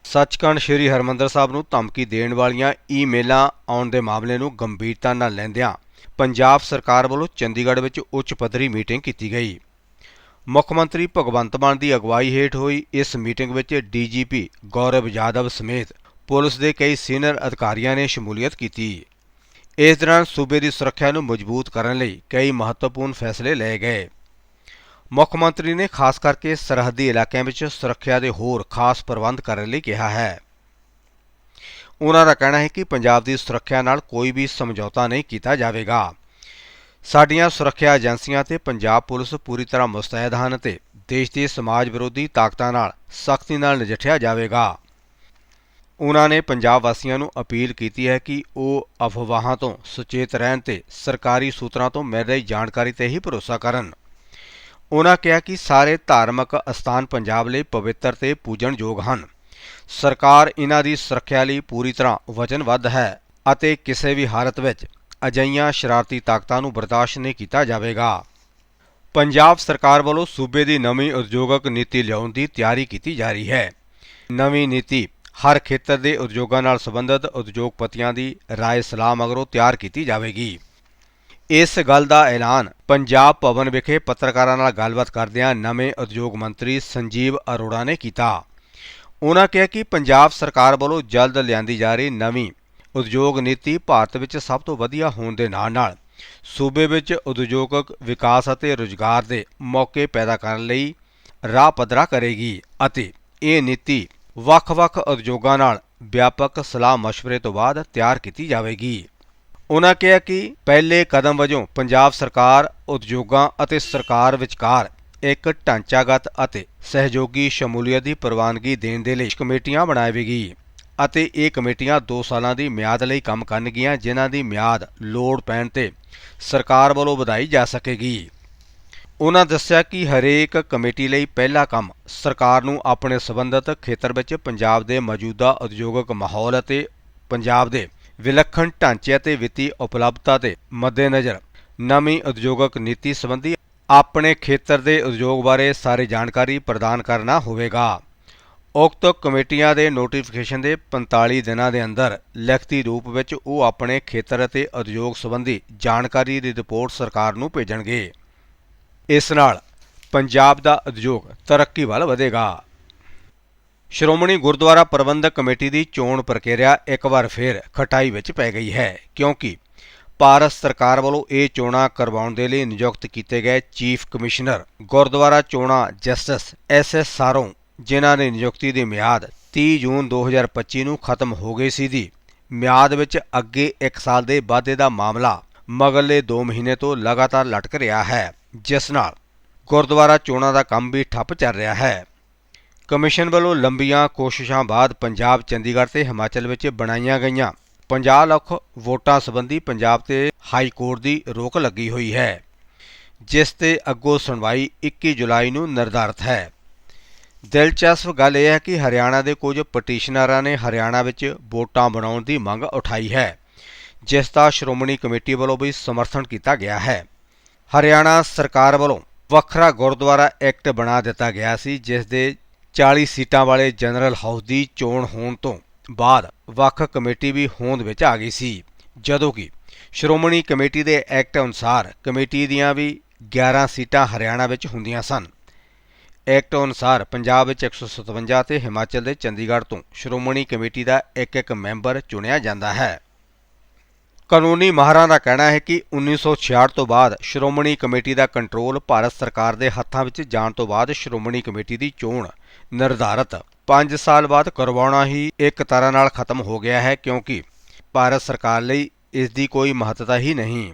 ਸੱਚਖੰਡ ਸ੍ਰੀ ਹਰਮੰਦਰ ਸਾਹਿਬ ਨੂੰ ਧਮਕੀ ਦੇਣ ਵਾਲੀਆਂ ਈਮੇਲਾਂ ਆਉਣ ਦੇ ਮਾਮਲੇ ਨੂੰ ਗੰਭੀਰਤਾ ਨਾਲ ਲੈਂਦਿਆਂ ਪੰਜਾਬ ਸਰਕਾਰ ਵੱਲੋਂ ਚੰਡੀਗੜ੍ਹ ਵਿੱਚ ਉੱਚ ਪੱਧਰੀ ਮੀਟਿੰਗ ਕੀਤੀ ਗਈ। ਮੁੱਖ ਮੰਤਰੀ ਭਗਵੰਤ ਮਾਨ ਦੀ ਅਗਵਾਈ ਹੇਠ ਹੋਈ ਇਸ ਮੀਟਿੰਗ ਵਿੱਚ ਡੀਜੀਪੀ ਗੌਰਵ ਯਾਦਵ ਸਮੇਤ ਪੁਲਿਸ ਦੇ ਕਈ ਸੀਨੀਅਰ ਅਧਿਕਾਰੀਆਂ ਨੇ ਸ਼ਮੂਲੀਅਤ ਕੀਤੀ। ਇਸ ਦੌਰਾਨ ਸੂਬੇ ਦੀ ਸੁਰੱਖਿਆ ਨੂੰ ਮਜ਼ਬੂਤ ਕਰਨ ਲਈ ਕਈ ਮਹੱਤਵਪੂਰਨ ਫੈਸਲੇ ਲਏ ਗਏ। ਮੁੱਖ ਮੰਤਰੀ ਨੇ ਖਾਸ ਕਰਕੇ ਸਰਹੱਦੀ ਇਲਾਕਿਆਂ ਵਿੱਚ ਸੁਰੱਖਿਆ ਦੇ ਹੋਰ ਖਾਸ ਪ੍ਰਬੰਧ ਕਰਨ ਲਈ ਕਿਹਾ ਹੈ। ਉਹਨਾਂ ਦਾ ਕਹਿਣਾ ਹੈ ਕਿ ਪੰਜਾਬ ਦੀ ਸੁਰੱਖਿਆ ਨਾਲ ਕੋਈ ਵੀ ਸਮਝੌਤਾ ਨਹੀਂ ਕੀਤਾ ਜਾਵੇਗਾ। ਸਾਡੀਆਂ ਸੁਰੱਖਿਆ ਏਜੰਸੀਆਂ ਤੇ ਪੰਜਾਬ ਪੁਲਿਸ ਪੂਰੀ ਤਰ੍ਹਾਂ ਮੁਸਤੈਦ ਹਨ ਤੇ ਦੇਸ਼ ਦੇ ਸਮਾਜ ਵਿਰੋਧੀ ਤਾਕਤਾਂ ਨਾਲ ਸਖਤੀ ਨਾਲ ਨਜਿੱਠਿਆ ਜਾਵੇਗਾ। ਉਹਨਾਂ ਨੇ ਪੰਜਾਬ ਵਾਸੀਆਂ ਨੂੰ ਅਪੀਲ ਕੀਤੀ ਹੈ ਕਿ ਉਹ ਅਫਵਾਹਾਂ ਤੋਂ ਸੁਚੇਤ ਰਹਿਣ ਤੇ ਸਰਕਾਰੀ ਸੂਤਰਾਂ ਤੋਂ ਮਿਲ ਰਹੀ ਜਾਣਕਾਰੀ ਤੇ ਹੀ ਭਰੋਸਾ ਕਰਨ। ਉਹਨਾਂ ਕਿਹਾ ਕਿ ਸਾਰੇ ਧਾਰਮਿਕ ਅਸਥਾਨ ਪੰਜਾਬ ਲਈ ਪਵਿੱਤਰ ਤੇ ਪੂਜਣਯੋਗ ਹਨ। ਸਰਕਾਰ ਇਹਨਾਂ ਦੀ ਸੁਰੱਖਿਆ ਲਈ ਪੂਰੀ ਤਰ੍ਹਾਂ ਵਚਨਬੱਧ ਹੈ ਅਤੇ ਕਿਸੇ ਵੀ ਹਾਲਤ ਵਿੱਚ ਅਜਈਆਂ ਸ਼ਰਾਰਤੀ ਤਾਕਤਾਂ ਨੂੰ ਬਰਦਾਸ਼ਤ ਨਹੀਂ ਕੀਤਾ ਜਾਵੇਗਾ। ਪੰਜਾਬ ਸਰਕਾਰ ਵੱਲੋਂ ਸੂਬੇ ਦੀ ਨਵੀਂ ਉਦਯੋਗਿਕ ਨੀਤੀ ਲਿਆਉਣ ਦੀ ਤਿਆਰੀ ਕੀਤੀ ਜਾ ਰਹੀ ਹੈ। ਨਵੀਂ ਨੀਤੀ ਹਰ ਖੇਤਰ ਦੇ ਉਦਯੋਗਾਂ ਨਾਲ ਸੰਬੰਧਿਤ ਉਦਯੋਗਪਤੀਆਂ ਦੀ رائے ਸਲਾਹ ਮਗਰੋਂ ਤਿਆਰ ਕੀਤੀ ਜਾਵੇਗੀ ਇਸ ਗੱਲ ਦਾ ਐਲਾਨ ਪੰਜਾਬ ਭਵਨ ਵਿਖੇ ਪੱਤਰਕਾਰਾਂ ਨਾਲ ਗੱਲਬਾਤ ਕਰਦਿਆਂ ਨਵੇਂ ਉਦਯੋਗ ਮੰਤਰੀ ਸੰਜੀਵ ਅਰੋੜਾ ਨੇ ਕੀਤਾ ਉਹਨਾਂ ਕਿਹਾ ਕਿ ਪੰਜਾਬ ਸਰਕਾਰ ਵੱਲੋਂ ਜਲਦ ਲਿਆਂਦੀ ਜਾ ਰਹੀ ਨਵੀਂ ਉਦਯੋਗ ਨੀਤੀ ਭਾਰਤ ਵਿੱਚ ਸਭ ਤੋਂ ਵਧੀਆ ਹੋਣ ਦੇ ਨਾਲ-ਨਾਲ ਸੂਬੇ ਵਿੱਚ ਉਦਯੋਗਿਕ ਵਿਕਾਸ ਅਤੇ ਰੁਜ਼ਗਾਰ ਦੇ ਮੌਕੇ ਪੈਦਾ ਕਰਨ ਲਈ ਰਾਹ ਪੱਧਰਾ ਕਰੇਗੀ ਅਤੇ ਇਹ ਨੀਤੀ ਵੱਖ-ਵੱਖ ਉਦਯੋਗਾਂ ਨਾਲ ਵਿਆਪਕ ਸਲਾਹ مشਵਰੇ ਤੋਂ ਬਾਅਦ ਤਿਆਰ ਕੀਤੀ ਜਾਵੇਗੀ। ਉਹਨਾਂ ਕਿਹਾ ਕਿ ਪਹਿਲੇ ਕਦਮ ਵਜੋਂ ਪੰਜਾਬ ਸਰਕਾਰ, ਉਦਯੋਗਾਂ ਅਤੇ ਸਰਕਾਰ ਵਿਚਕਾਰ ਇੱਕ ਢਾਂਚਾਗਤ ਅਤੇ ਸਹਿਯੋਗੀ ਸ਼ਮੂਲੀਅਤ ਦੀ ਪ੍ਰਵਾਨਗੀ ਦੇਣ ਦੇ ਲਈ ਕਮੇਟੀਆਂ ਬਣਾਵੇਗੀ ਅਤੇ ਇਹ ਕਮੇਟੀਆਂ 2 ਸਾਲਾਂ ਦੀ ਮਿਆਦ ਲਈ ਕੰਮ ਕਰਨਗੀਆਂ, ਜਿਨ੍ਹਾਂ ਦੀ ਮਿਆਦ ਲੋੜ ਪੈਣ ਤੇ ਸਰਕਾਰ ਵੱਲੋਂ ਵਧਾਈ ਜਾ ਸਕੇਗੀ। ਉਹਨਾਂ ਦੱਸਿਆ ਕਿ ਹਰੇਕ ਕਮੇਟੀ ਲਈ ਪਹਿਲਾ ਕੰਮ ਸਰਕਾਰ ਨੂੰ ਆਪਣੇ ਸਬੰਧਤ ਖੇਤਰ ਵਿੱਚ ਪੰਜਾਬ ਦੇ ਮੌਜੂਦਾ ਉਦਯੋਗਿਕ ਮਾਹੌਲ ਅਤੇ ਪੰਜਾਬ ਦੇ ਵਿਲੱਖਣ ਢਾਂਚੇ ਅਤੇ ਵਿੱਤੀ ਉਪਲਬਧਤਾ ਦੇ ਮੱਦੇਨਜ਼ਰ ਨਵੀਂ ਉਦਯੋਗਿਕ ਨੀਤੀ ਸੰਬੰਧੀ ਆਪਣੇ ਖੇਤਰ ਦੇ ਉਦਯੋਗ ਬਾਰੇ ਸਾਰੀ ਜਾਣਕਾਰੀ ਪ੍ਰਦਾਨ ਕਰਨਾ ਹੋਵੇਗਾ। ਉਕਤ ਕਮੇਟੀਆਂ ਦੇ ਨੋਟੀਫਿਕੇਸ਼ਨ ਦੇ 45 ਦਿਨਾਂ ਦੇ ਅੰਦਰ ਲਿਖਤੀ ਰੂਪ ਵਿੱਚ ਉਹ ਆਪਣੇ ਖੇਤਰ ਅਤੇ ਉਦਯੋਗ ਸੰਬੰਧੀ ਜਾਣਕਾਰੀ ਦੀ ਰਿਪੋਰਟ ਸਰਕਾਰ ਨੂੰ ਭੇਜਣਗੇ। ਇਸ ਨਾਲ ਪੰਜਾਬ ਦਾ ਉਦਯੋਗ ਤਰੱਕੀ ਵੱਲ ਵਧੇਗਾ। ਸ਼੍ਰੋਮਣੀ ਗੁਰਦੁਆਰਾ ਪ੍ਰਬੰਧਕ ਕਮੇਟੀ ਦੀ ਚੋਣ ਪ੍ਰਕਿਰਿਆ ਇੱਕ ਵਾਰ ਫਿਰ ਖਟਾਈ ਵਿੱਚ ਪੈ ਗਈ ਹੈ, ਕਿਉਂਕਿ ਭਾਰਤ ਸਰਕਾਰ ਵੱਲੋਂ ਇਹ ਚੋਣਾਂ ਕਰਵਾਉਣ ਦੇ ਲਈ ਨਿਯੁਕਤ ਕੀਤੇ ਗਏ ਚੀਫ ਕਮਿਸ਼ਨਰ ਗੁਰਦੁਆਰਾ ਚੋਣਾਂ ਜਸਟਿਸ ਐਸ ਐਸ ਸਾਰੋਂ, ਜਿਨ੍ਹਾਂ ਦੀ ਨਿਯੁਕਤੀ ਦੀ ਮਿਆਦ 30 ਜੂਨ 2025 ਨੂੰ ਖਤਮ ਹੋ ਗਈ ਸੀ ਦੀ, ਮਿਆਦ ਵਿੱਚ ਅੱਗੇ 1 ਸਾਲ ਦੇ ਵਾਧੇ ਦਾ ਮਾਮਲਾ ਮਗਰਲੇ 2 ਮਹੀਨੇ ਤੋਂ ਲਗਾਤਾਰ ਲਟਕ ਰਿਹਾ ਹੈ। ਜਿਸ ਨਾਲ ਗੁਰਦੁਆਰਾ ਚੋਣਾਂ ਦਾ ਕੰਮ ਵੀ ਠੱਪ ਚੱਲ ਰਿਹਾ ਹੈ। ਕਮਿਸ਼ਨ ਵੱਲੋਂ ਲੰਬੀਆਂ ਕੋਸ਼ਿਸ਼ਾਂ ਬਾਅਦ ਪੰਜਾਬ, ਚੰਡੀਗੜ੍ਹ ਤੇ ਹਿਮਾਚਲ ਵਿੱਚ ਬਣਾਈਆਂ ਗਈਆਂ 50 ਲੱਖ ਵੋਟਾਂ ਸੰਬੰਧੀ ਪੰਜਾਬ ਤੇ ਹਾਈ ਕੋਰਟ ਦੀ ਰੋਕ ਲੱਗੀ ਹੋਈ ਹੈ, ਜਿਸ ਤੇ ਅੱਗੋਂ ਸੁਣਵਾਈ 21 ਜੁਲਾਈ ਨੂੰ ਨਿਰਧਾਰਤ ਹੈ। ਦਿਲਚਸਪ ਗੱਲ ਇਹ ਹੈ ਕਿ ਹਰਿਆਣਾ ਦੇ ਕੁਝ ਪਟੀਸ਼ਨਰਾਂ ਨੇ ਹਰਿਆਣਾ ਵਿੱਚ ਵੋਟਾਂ ਬਣਾਉਣ ਦੀ ਮੰਗ ਉਠਾਈ ਹੈ, ਜਿਸ ਦਾ ਸ਼੍ਰੋਮਣੀ ਕਮੇਟੀ ਵੱਲੋਂ ਵੀ ਸਮਰਥਨ ਕੀਤਾ ਗਿਆ ਹੈ। ਹਰਿਆਣਾ ਸਰਕਾਰ ਵੱਲੋਂ ਵੱਖਰਾ ਗੁਰਦੁਆਰਾ ਐਕਟ ਬਣਾ ਦਿੱਤਾ ਗਿਆ ਸੀ ਜਿਸ ਦੇ 40 ਸੀਟਾਂ ਵਾਲੇ ਜਨਰਲ ਹਾਊਸ ਦੀ ਚੋਣ ਹੋਣ ਤੋਂ ਬਾਅਦ ਵੱਖ ਕਮੇਟੀ ਵੀ ਹੋਂਦ ਵਿੱਚ ਆ ਗਈ ਸੀ। ਜਦੋਂ ਕਿ ਸ਼੍ਰੋਮਣੀ ਕਮੇਟੀ ਦੇ ਐਕਟ ਅਨੁਸਾਰ ਕਮੇਟੀ ਦੀਆਂ ਵੀ 11 ਸੀਟਾਂ ਹਰਿਆਣਾ ਵਿੱਚ ਹੁੰਦੀਆਂ ਸਨ। ਐਕਟ ਅਨੁਸਾਰ ਪੰਜਾਬ ਵਿੱਚ 157 ਤੇ ਹਿਮਾਚਲ ਦੇ ਚੰਡੀਗੜ੍ਹ ਤੋਂ ਸ਼੍ਰੋਮਣੀ ਕਮੇਟੀ ਦਾ ਇੱਕ ਇੱਕ ਮੈਂਬਰ ਚੁਣਿਆ ਜਾਂਦਾ ਹੈ। ਕਾਨੂੰਨੀ ਮਾਹਰਾਂ ਦਾ ਕਹਿਣਾ ਹੈ ਕਿ 1966 ਤੋਂ ਬਾਅਦ ਸ਼੍ਰੋਮਣੀ ਕਮੇਟੀ ਦਾ ਕੰਟਰੋਲ ਭਾਰਤ ਸਰਕਾਰ ਦੇ ਹੱਥਾਂ ਵਿੱਚ ਜਾਣ ਤੋਂ ਬਾਅਦ ਸ਼੍ਰੋਮਣੀ ਕਮੇਟੀ ਦੀ ਚੋਣ ਨਿਰਧਾਰਤ। 5 ਸਾਲ ਬਾਅਦ ਕਰਵਾਉਣਾ ਹੀ ਇੱਕ ਤਰ੍ਹਾਂ ਨਾਲ ਖਤਮ ਹੋ ਗਿਆ ਹੈ ਕਿਉਂਕਿ ਭਾਰਤ ਸਰਕਾਰ ਲਈ ਇਸ ਦੀ ਕੋਈ ਮਹੱਤਤਾ ਹੀ ਨਹੀਂ।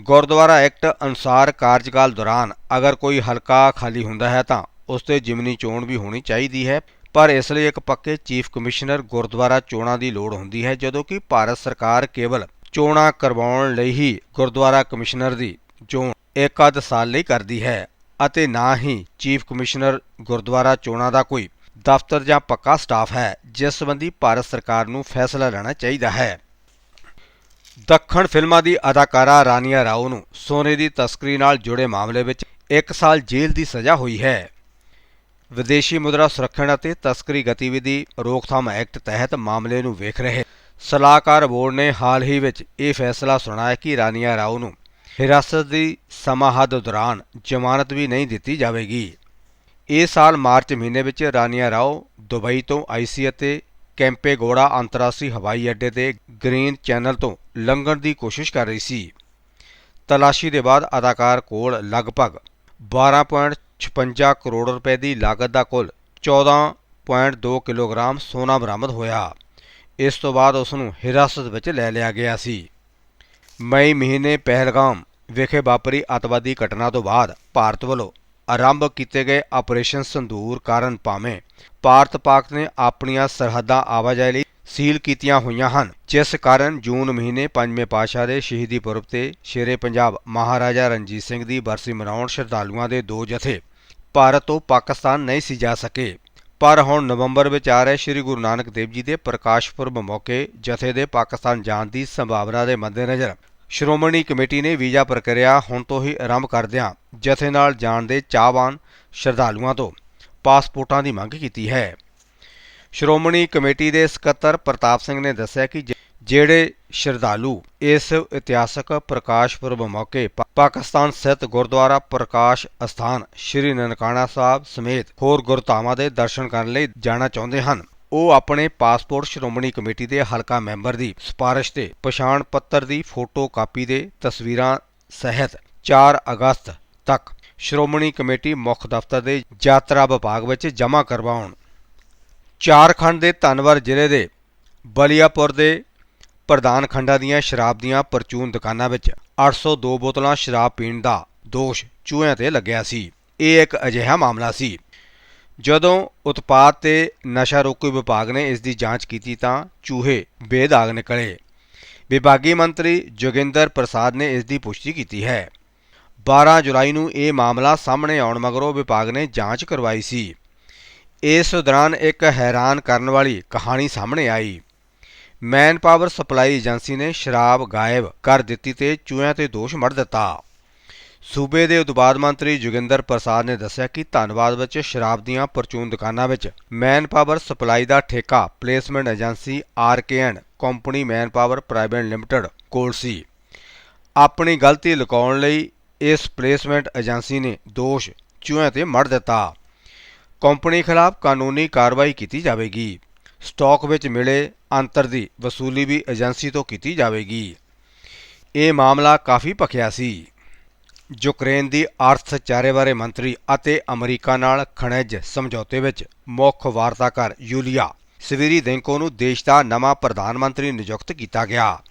ਗੁਰਦੁਆਰਾ ਐਕਟ ਅਨੁਸਾਰ ਕਾਰਜਕਾਲ ਦੌਰਾਨ ਅਗਰ ਕੋਈ ਹਲਕਾ ਖਾਲੀ ਹੁੰਦਾ ਹੈ ਤਾਂ ਉਸ ਤੇ ਜਿਮਨੀ ਚੋਣ ਵੀ ਹੋਣੀ ਚਾਹੀਦੀ ਹੈ। ਪਰ ਇਸ ਲਈ ਇੱਕ ਪੱਕੇ ਚੀਫ ਕਮਿਸ਼ਨਰ ਗੁਰਦੁਆਰਾ ਚੋਣਾਂ ਦੀ ਲੋੜ ਹੁੰਦੀ ਹੈ, ਜਦੋਂ ਕਿ ਭਾਰਤ ਸਰਕਾਰ ਕੇਵਲ ਚੋਣਾਂ ਕਰਵਾਉਣ ਲਈ ਹੀ ਗੁਰਦੁਆਰਾ ਕਮਿਸ਼ਨਰ ਦੀ ਚੋਣ ਇੱਕ ਅੱਧ ਸਾਲ ਲਈ ਕਰਦੀ ਹੈ ਅਤੇ ਨਾ ਹੀ ਚੀਫ ਕਮਿਸ਼ਨਰ ਗੁਰਦੁਆਰਾ ਚੋਣਾਂ ਦਾ ਕੋਈ ਦਫ਼ਤਰ ਜਾਂ ਪੱਕਾ ਸਟਾਫ ਹੈ, ਜਿਸ ਸੰਬੰਧੀ ਭਾਰਤ ਸਰਕਾਰ ਨੂੰ ਫੈਸਲਾ ਲੈਣਾ ਚਾਹੀਦਾ ਹੈ। ਦੱਖਣ ਫਿਲਮਾਂ ਦੀ ਅਦਾਕਾਰਾ ਰਾਨੀਆ ਰਾਓ ਨੂੰ ਸੋਨੇ ਦੀ ਤਸਕਰੀ ਨਾਲ ਜੁੜੇ ਮਾਮਲੇ ਵਿੱਚ 1 ਸਾਲ ਜੇਲ੍ਹ ਦੀ ਸਜ਼ਾ ਹੋਈ ਹੈ। ਵਿਦੇਸ਼ੀ ਮੁਦਰਾ ਸੁਰੱਖਣ ਅਤੇ ਤਸਕਰੀ ਗਤੀਵਿਧੀ ਰੋਕਥਾਮ ਐਕਟ ਤਹਿਤ ਮਾਮਲੇ ਨੂੰ ਵੇਖ ਰਹੇ ਸਲਾਹਕਾਰ ਬੋਰਡ ਨੇ ਹਾਲ ਹੀ ਵਿੱਚ ਇਹ ਫੈਸਲਾ ਸੁਣਾਇਆ ਕਿ ਰਾਨੀਆ ਰਾਓ ਨੂੰ ਹਿਰਾਸਤ ਦੀ ਸਮਾਂ ਦੌਰਾਨ ਜ਼ਮਾਨਤ ਵੀ ਨਹੀਂ ਦਿੱਤੀ ਜਾਵੇਗੀ। ਇਸ ਸਾਲ ਮਾਰਚ ਮਹੀਨੇ ਵਿੱਚ ਰਾਨੀਆ ਰਾਓ ਦੁਬਈ ਤੋਂ ਆਈ ਸੀ ਅਤੇ ਕੈਂਪੇਗੋੜਾ ਅੰਤਰਰਾਸ਼ਟਰੀ ਹਵਾਈ ਅੱਡੇ ਤੇ ਗ੍ਰੀਨ ਚੈਨਲ ਤੋਂ ਲੰਘਣ ਦੀ ਕੋਸ਼ਿਸ਼ ਕਰ ਰਹੀ ਸੀ। ਤਲਾਸ਼ੀ ਦੇ ਬਾਅਦ ਅਦਾਕਾਰ ਕੋਲ ਲਗਭਗ 12.56 ਕਰੋੜ ਰੁਪਏ ਦੀ ਲਾਗਤ ਦਾ ਕੁੱਲ 14.2 ਕਿਲੋਗ੍ਰਾਮ ਸੋਨਾ ਬਰਾਮਦ ਹੋਇਆ। ਇਸ ਤੋਂ ਬਾਅਦ ਉਸ ਨੂੰ ਹਿਰਾਸਤ ਵਿੱਚ ਲੈ ਲਿਆ ਗਿਆ ਸੀ। ਮਈ ਮਹੀਨੇ ਪਹਿਲਗਾਮ ਵਿਖੇ ਵਾਪਰੀ ਅੱਤਵਾਦੀ ਘਟਨਾ ਤੋਂ ਬਾਅਦ ਭਾਰਤ ਵੱਲੋਂ ਆਰੰਭ ਕੀਤੇ ਗਏ ਆਪਰੇਸ਼ਨ ਸੰਦੂਰ ਕਾਰਨ ਭਾਵੇਂ ਭਾਰਤ ਪਾਕ ਨੇ ਆਪਣੀਆਂ ਸਰਹੱਦਾਂ ਆਵਾਜਾਈ ਲਈ ਸੀਲ ਕੀਤੀਆਂ ਹੋਈਆਂ ਹਨ, ਜਿਸ ਕਾਰਨ ਜੂਨ ਮਹੀਨੇ ਪੰਜਵੇਂ ਪਾਤਸ਼ਾਹ ਦੇ ਸ਼ਹੀਦੀ ਪੁਰਬ ਤੇ ਸ਼ੇਰੇ ਪੰਜਾਬ ਮਹਾਰਾਜਾ ਰਣਜੀਤ ਸਿੰਘ ਦੀ ਬਰਸੀ ਮਨਾਉਣ ਸ਼ਰਧਾਲੂਆਂ ਦੇ ਦੋ ਜਥੇ ਭਾਰਤ ਤੋਂ ਪਾਕਿਸਤਾਨ ਨਹੀਂ ਸੀ ਜਾ ਸਕੇ। ਪਰ ਹੁਣ ਨਵੰਬਰ ਵਿੱਚ ਆ ਰਹੇ ਸ੍ਰੀ ਗੁਰੂ ਨਾਨਕ ਦੇਵ ਜੀ ਦੇ ਪ੍ਰਕਾਸ਼ ਪੁਰਬ ਮੌਕੇ ਜਥੇ ਦੇ ਪਾਕਿਸਤਾਨ ਜਾਣ ਦੀ ਸੰਭਾਵਨਾ ਦੇ ਮੱਦੇਨਜ਼ਰ ਸ਼੍ਰੋਮਣੀ ਕਮੇਟੀ ਨੇ ਵੀਜ਼ਾ ਪ੍ਰਕਿਰਿਆ ਹੁਣ ਤੋਂ ਹੀ ਆਰੰਭ ਕਰਦਿਆਂ ਜਥੇ ਨਾਲ ਜਾਣ ਦੇ ਚਾਹਵਾਨ ਸ਼ਰਧਾਲੂਆਂ ਤੋਂ ਪਾਸਪੋਰਟਾਂ ਦੀ ਮੰਗ ਕੀਤੀ ਹੈ। ਸ਼੍ਰੋਮਣੀ ਕਮੇਟੀ ਦੇ ਸਕੱਤਰ ਪ੍ਰਤਾਪ ਸਿੰਘ ਨੇ ਦੱਸਿਆ ਕਿ ਜ- ਜਿਹੜੇ ਸ਼ਰਧਾਲੂ ਇਸ ਇਤਿਹਾਸਕ ਪ੍ਰਕਾਸ਼ ਪੁਰਬ ਮੌਕੇ ਪਾਕਿਸਤਾਨ ਸਥਿਤ ਗੁਰਦੁਆਰਾ ਪ੍ਰਕਾਸ਼ ਅਸਥਾਨ ਸ਼੍ਰੀ ਨਨਕਾਣਾ ਸਾਹਿਬ ਸਮੇਤ ਹੋਰ ਗੁਰਧਾਮਾਂ ਦੇ ਦਰਸ਼ਨ ਕਰਨ ਲਈ ਜਾਣਾ ਚਾਹੁੰਦੇ ਹਨ। ਉਹ ਆਪਣੇ ਪਾਸਪੋਰਟ ਸ਼੍ਰੋਮਣੀ ਕਮੇਟੀ ਦੇ ਹਲਕਾ ਮੈਂਬਰ ਦੀ ਸਿਫਾਰਿਸ਼ ਤੇ ਪਛਾਣ ਪੱਤਰ ਦੀ ਫੋਟੋ ਕਾਪੀ ਦੇ ਤਸਵੀਰਾਂ ਸਹਿਤ 4 ਅਗਸਤ ਤੱਕ ਸ਼੍ਰੋਮਣੀ ਕਮੇਟੀ ਮੁੱਖ ਦਫ਼ਤਰ ਦੇ ਯਾਤਰਾ ਵਿਭਾਗ ਵਿੱਚ ਜਮ੍ਹਾਂ ਕਰਵਾਉਣ। ਝਾਰਖੰਡ ਦੇ ਧਨਵਰ ਜ਼ਿਲ੍ਹੇ ਦੇ ਬਲੀਆਪੁਰ ਦੇ ਪ੍ਰਧਾਨ ਖੰਡਾਂ ਦੀਆਂ ਸ਼ਰਾਬ ਦੀਆਂ ਪਰਚੂਨ ਦੁਕਾਨਾਂ ਵਿੱਚ 802 ਬੋਤਲਾਂ ਸ਼ਰਾਬ ਪੀਣ ਦਾ ਦੋਸ਼ ਚੂਹਿਆਂ ਤੇ ਲੱਗਿਆ ਸੀ। ਇਹ ਇੱਕ ਅਜਿਹਾ ਮਾਮਲਾ ਸੀ। ਜਦੋਂ ਉਤਪਾਦ ਤੇ ਨਸ਼ਾ ਰੋਕੂ ਵਿਭਾਗ ਨੇ ਇਸ ਦੀ ਜਾਂਚ ਕੀਤੀ ਤਾਂ ਚੂਹੇ ਬੇਦਾਗ ਨਿਕਲੇ। ਵਿਭਾਗੀ ਮੰਤਰੀ ਜੋਗਿੰਦਰ ਪ੍ਰਸਾਦ ਨੇ ਇਸ ਦੀ ਪੁਸ਼ਟੀ ਕੀਤੀ ਹੈ। 12 ਜੁਲਾਈ ਨੂੰ ਇਹ ਮਾਮਲਾ ਸਾਹਮਣੇ ਆਉਣ ਮਗਰੋਂ ਵਿਭਾਗ ਨੇ ਜਾਂਚ ਕਰਵਾਈ ਸੀ। ਇਸ ਦੌਰਾਨ ਇੱਕ ਹੈਰਾਨ ਕਰਨ ਵਾਲੀ ਕਹਾਣੀ ਸਾਹਮਣੇ ਆਈ। ਮੈਨ ਪਾਵਰ ਸਪਲਾਈ ਏਜੰਸੀ ਨੇ ਸ਼ਰਾਬ ਗਾਇਬ ਕਰ ਦਿੱਤੀ ਤੇ ਚੂਹਿਆਂ ਤੇ ਦੋਸ਼ ਮੜ ਦਿੱਤਾ। ਸੂਬੇ ਦੇ ਉਤਪਾਦ ਮੰਤਰੀ ਜੋਗਿੰਦਰ ਪ੍ਰਸਾਦ ਨੇ ਦੱਸਿਆ ਕਿ ਧੰਨਵਾਦ ਵਿੱਚ ਸ਼ਰਾਬ ਦੀਆਂ ਪਰਚੂਨ ਦੁਕਾਨਾਂ ਵਿੱਚ ਮੈਨ ਪਾਵਰ ਸਪਲਾਈ ਦਾ ਠੇਕਾ placement agency RKN company man power private limited ਕੋਲ ਸੀ। ਆਪਣੀ ਗਲਤੀ ਲੁਕਾਉਣ ਲਈ ਇਸ ਪਲੇਸਮੈਂਟ ਏਜੰਸੀ ਨੇ ਦੋਸ਼ ਚੂਹਿਆਂ ਤੇ ਮੜ ਦਿੱਤਾ। ਕੰਪਨੀ ਖਿਲਾਫ ਕਾਨੂੰਨੀ ਕਾਰਵਾਈ ਕੀਤੀ ਜਾਵੇਗੀ। ਸਟਾਕ ਵਿੱਚ ਮਿਲੇ ਅੰਤਰ ਦੀ ਵਸੂਲੀ ਵੀ ਏਜੰਸੀ ਤੋਂ ਕੀਤੀ ਜਾਵੇਗੀ। ਇਹ ਮਾਮਲਾ ਕਾਫੀ ਭਖਿਆ ਸੀ। ਯੂਕਰੇਨ ਦੀ ਅਰਥਚਾਰੇ ਬਾਰੇ ਮੰਤਰੀ ਅਤੇ ਅਮਰੀਕਾ ਨਾਲ ਖਣਿਜ ਸਮਝੌਤੇ ਵਿੱਚ ਮੁੱਖ ਵਾਰਤਾਕਾਰ ਯੂਲੀਆ ਸਵੀਰੀਦੈਂਕੋ ਨੂੰ ਦੇਸ਼ ਦਾ ਨਵਾਂ ਪ੍ਰਧਾਨ ਮੰਤਰੀ ਨਿਯੁਕਤ ਕੀਤਾ ਗਿਆ।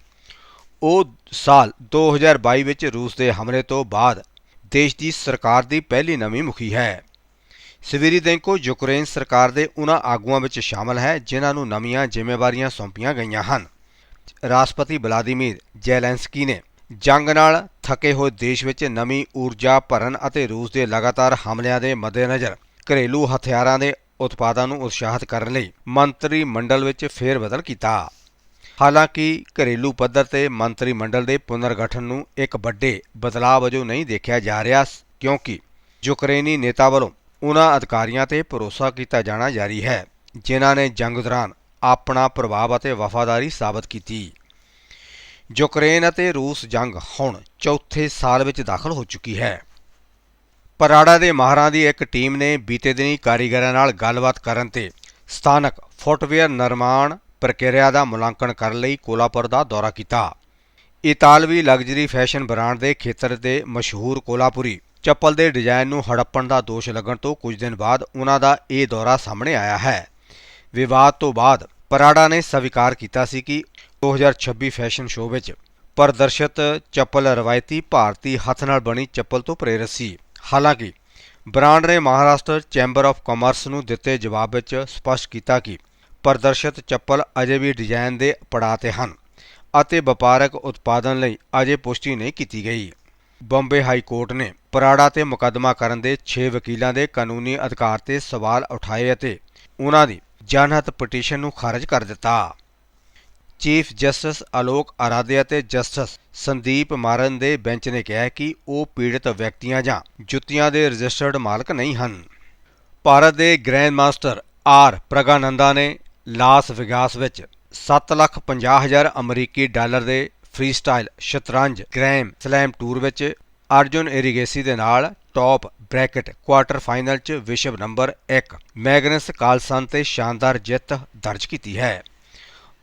ਉਹ ਸਾਲ 2022 ਵਿੱਚ ਰੂਸ ਦੇ ਹਮਲੇ ਤੋਂ ਬਾਅਦ ਦੇਸ਼ ਦੀ ਸਰਕਾਰ ਦੀ ਪਹਿਲੀ ਨਵੀਂ ਮੁਖੀ ਹੈ। ਸਵੀਰੀਦੈਂਕੋ ਯੂਕਰੇਨ ਸਰਕਾਰ ਦੇ ਉਹਨਾਂ ਆਗੂਆਂ ਵਿੱਚ ਸ਼ਾਮਲ ਹੈ, ਜਿਨ੍ਹਾਂ ਨੂੰ ਨਵੀਆਂ ਜ਼ਿੰਮੇਵਾਰੀਆਂ ਸੌਂਪੀਆਂ ਗਈਆਂ ਹਨ। ਰਾਸ਼ਟਰਪਤੀ ਵਲਾਦੀਮੀਰ ਜ਼ੈਲੈਂਸਕੀ ਨੇ ਜੰਗ ਨਾਲ ਥਕੇ ਹੋਏ ਦੇਸ਼ ਵਿੱਚ ਨਵੀਂ ਊਰਜਾ ਭਰਨ ਅਤੇ ਰੂਸ ਦੇ ਲਗਾਤਾਰ ਹਮਲਿਆਂ ਦੇ ਮੱਦੇਨਜ਼ਰ ਘਰੇਲੂ ਹਥਿਆਰਾਂ ਦੇ ਉਤਪਾਦਾਂ ਨੂੰ ਉਤਸ਼ਾਹਿਤ ਕਰਨ ਲਈ ਮੰਤਰੀ ਮੰਡਲ ਵਿੱਚ ਫੇਰਬਦਲ ਕੀਤਾ। ਹਾਲਾਂਕਿ ਘਰੇਲੂ ਪੱਧਰ ਤੇ ਮੰਤਰੀ ਮੰਡਲ ਦੇ ਪੁਨਰਗਠਨ ਨੂੰ ਇੱਕ ਵੱਡੇ ਬਦਲਾਅ ਵਜੋਂ ਨਹੀਂ ਦੇਖਿਆ ਜਾ ਰਿਹਾ, ਕਿਉਂਕਿ ਯੂਕਰੇਨੀ ਨੇਤਾ ਵੱਲੋਂ ਉਹਨਾਂ ਅਧਿਕਾਰੀਆਂ ਤੇ ਭਰੋਸਾ ਕੀਤਾ ਜਾਣਾ ਜਾਰੀ ਹੈ, ਜਿਨ੍ਹਾਂ ਨੇ ਜੰਗ ਦੌਰਾਨ ਆਪਣਾ ਪ੍ਰਭਾਵ ਅਤੇ ਵਫਾਦਾਰੀ ਸਾਬਤ ਕੀਤੀ। ਯੂਕਰੇਨ ਅਤੇ ਰੂਸ ਜੰਗ ਹੁਣ ਚੌਥੇ ਸਾਲ ਵਿੱਚ ਦਾਖਲ ਹੋ ਚੁੱਕੀ ਹੈ। ਪਰਾੜਾ ਦੇ ਮਾਹਰਾਂ ਦੀ ਇੱਕ ਟੀਮ ਨੇ ਬੀਤੇ ਦਿਨੀ ਕਾਰੀਗਰਾਂ ਨਾਲ ਗੱਲਬਾਤ ਕਰਨ ਤੇ ਸਥਾਨਕ ਫੁੱਟਵੇਅਰ ਨਿਰਮਾਣ ਪ੍ਰਕਿਰਿਆ ਦਾ ਮੁਲਾਂਕਣ ਕਰਨ ਲਈ ਕੋਲਾਪੁਰ ਦਾ ਦੌਰਾ ਕੀਤਾ। ਇਤਾਲਵੀ ਲਗਜ਼ਰੀ ਫੈਸ਼ਨ ਬ੍ਰਾਂਡ ਦੇ ਖੇਤਰ ਦੇ ਮਸ਼ਹੂਰ ਕੋਲਾਪੁਰੀ ਚੱਪਲ ਦੇ ਡਿਜ਼ਾਈਨ ਨੂੰ ਹੜੱਪਣ ਦਾ ਦੋਸ਼ ਲੱਗਣ ਤੋਂ ਕੁਝ ਦਿਨ ਬਾਅਦ ਉਹਨਾਂ ਦਾ ਇਹ ਦੌਰਾ ਸਾਹਮਣੇ ਆਇਆ ਹੈ। ਵਿਵਾਦ ਤੋਂ ਬਾਅਦ ਪਰਾੜਾ ਨੇ ਸਵੀਕਾਰ ਕੀਤਾ ਸੀ ਕਿ 2026 ਫੈਸ਼ਨ ਸ਼ੋਅ ਵਿੱਚ ਪ੍ਰਦਰਸ਼ਿਤ ਚੱਪਲ ਰਵਾਇਤੀ ਭਾਰਤੀ ਹੱਥ ਨਾਲ ਬਣੀ ਚੱਪਲ ਤੋਂ ਪ੍ਰੇਰਿਤ ਸੀ। ਹਾਲਾਂਕਿ ਬ੍ਰਾਂਡ ਨੇ ਮਹਾਰਾਸ਼ਟਰ ਚੈਂਬਰ ਆਫ ਕਾਮਰਸ ਨੂੰ ਦਿੱਤੇ ਜਵਾਬ ਵਿੱਚ ਸਪਸ਼ਟ ਕੀਤਾ ਕਿ ਪ੍ਰਦਰਸ਼ਿਤ ਚੱਪਲ ਅਜੇ ਵੀ ਡਿਜ਼ਾਈਨ ਦੇ ਪੜਾਅ ਤੇ ਹਨ ਅਤੇ ਵਪਾਰਕ ਉਤਪਾਦਨ ਲਈ ਅਜੇ ਪੁਸ਼ਟੀ ਨਹੀਂ ਕੀਤੀ ਗਈ। ਬੰਬੇ ਹਾਈ ਕੋਰਟ ਨੇ ਪਰਾੜਾ ਤੇ ਮੁਕੱਦਮਾ ਕਰਨ ਦੇ 6 ਵਕੀਲਾਂ ਦੇ ਕਾਨੂੰਨੀ ਅਧਿਕਾਰ ਤੇ ਸਵਾਲ ਉਠਾਏ ਅਤੇ ਉਹਨਾਂ ਦੀ ਜਨਹਿਤ ਪਟੀਸ਼ਨ ਨੂੰ ਖਾਰਜ ਕਰ ਦਿੱਤਾ। ਚੀਫ ਜਸਟਿਸ ਅਲੋਕ ਅਰਾਧਿਆ ਤੇ ਜਸਟਿਸ ਸੰਦੀਪ ਮਾਰਨ ਦੇ ਬੈਂਚ ਨੇ ਕਿਹਾ ਕਿ ਉਹ ਪੀੜਤ ਵਿਅਕਤੀਆਂ ਜਾਂ ਜੁੱਤੀਆਂ ਦੇ ਰਜਿਸਟਰਡ ਮਾਲਕ ਨਹੀਂ ਹਨ। ਭਾਰਤ ਦੇ ਗ੍ਰੈਂਡ ਮਾਸਟਰ ਆਰ ਪ੍ਰਗਾਨੰਦਾ ਨੇ ਲਾਸ ਵੇਗਾਸ ਵਿੱਚ 750000 ਅਮਰੀਕੀ ਡਾਲਰ ਦੇ ਫ੍ਰੀਸਟਾਈਲ, ਸ਼ਤਰੰਜ, ਗ੍ਰੈਮ, ਸਲੈਮ ਟੂਰ ਵਿੱਚ ਅਰਜੁਨ ਏਰੀਗੇਸੀ ਦੇ ਨਾਲ ਟੌਪ ਬ੍ਰੈਕਟ ਕੁਆਟਰ ਫਾਈਨਲ 'ਚ ਵਿਸ਼ਵ ਨੰਬਰ 1 ਮੈਗਨਸ ਕਾਲਸਨ ਤੇ ਸ਼ਾਨਦਾਰ ਜਿੱਤ ਦਰਜ ਕੀਤੀ ਹੈ।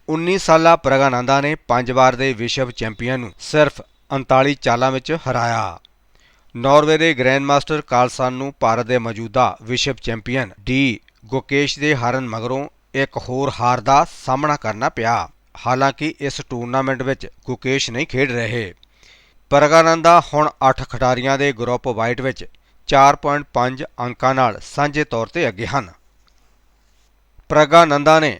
19 ਸਾਲਾ ਪ੍ਰਗਾਨੰਦਾ ਨੇ ਪੰਜ ਵਾਰ ਦੇ ਵਿਸ਼ਵ ਚੈਂਪੀਅਨ ਨੂੰ ਸਿਰਫ 39 ਚਾਲਾਂ ਵਿੱਚ ਹਰਾਇਆ। ਨਾਰਵੇ ਦੇ ਗ੍ਰੈਂਡਮਾਸਟਰ ਕਾਲਸਨ ਨੂੰ ਭਾਰਤ ਦੇ ਮੌਜੂਦਾ ਵਿਸ਼ਵ ਚੈਂਪੀਅਨ ਡੀ ਗੁਕੇਸ਼ ਦੇ ਹਾਰਨ ਮਗਰੋਂ ਇੱਕ ਹੋਰ ਹਾਰ ਦਾ ਸਾਹਮਣਾ ਕਰਨਾ ਪਿਆ। ਹਾਲਾਂਕਿ ਇਸ ਟੂਰਨਾਮੈਂਟ ਵਿੱਚ ਗੁਕੇਸ਼ ਨਹੀਂ ਖੇਡ ਰਹੇ। ਪ੍ਰਗਾਨੰਦਾ ਹੁਣ 8 ਖਿਡਾਰੀਆਂ ਦੇ ਗਰੁੱਪ ਵਾਈਟ ਵਿੱਚ 4.5 ਅੰਕਾਂ ਨਾਲ ਸਾਂਝੇ ਤੌਰ ਤੇ ਅੱਗੇ ਹਨ। ਪ੍ਰਗਾਨੰਦਾ ਨੇ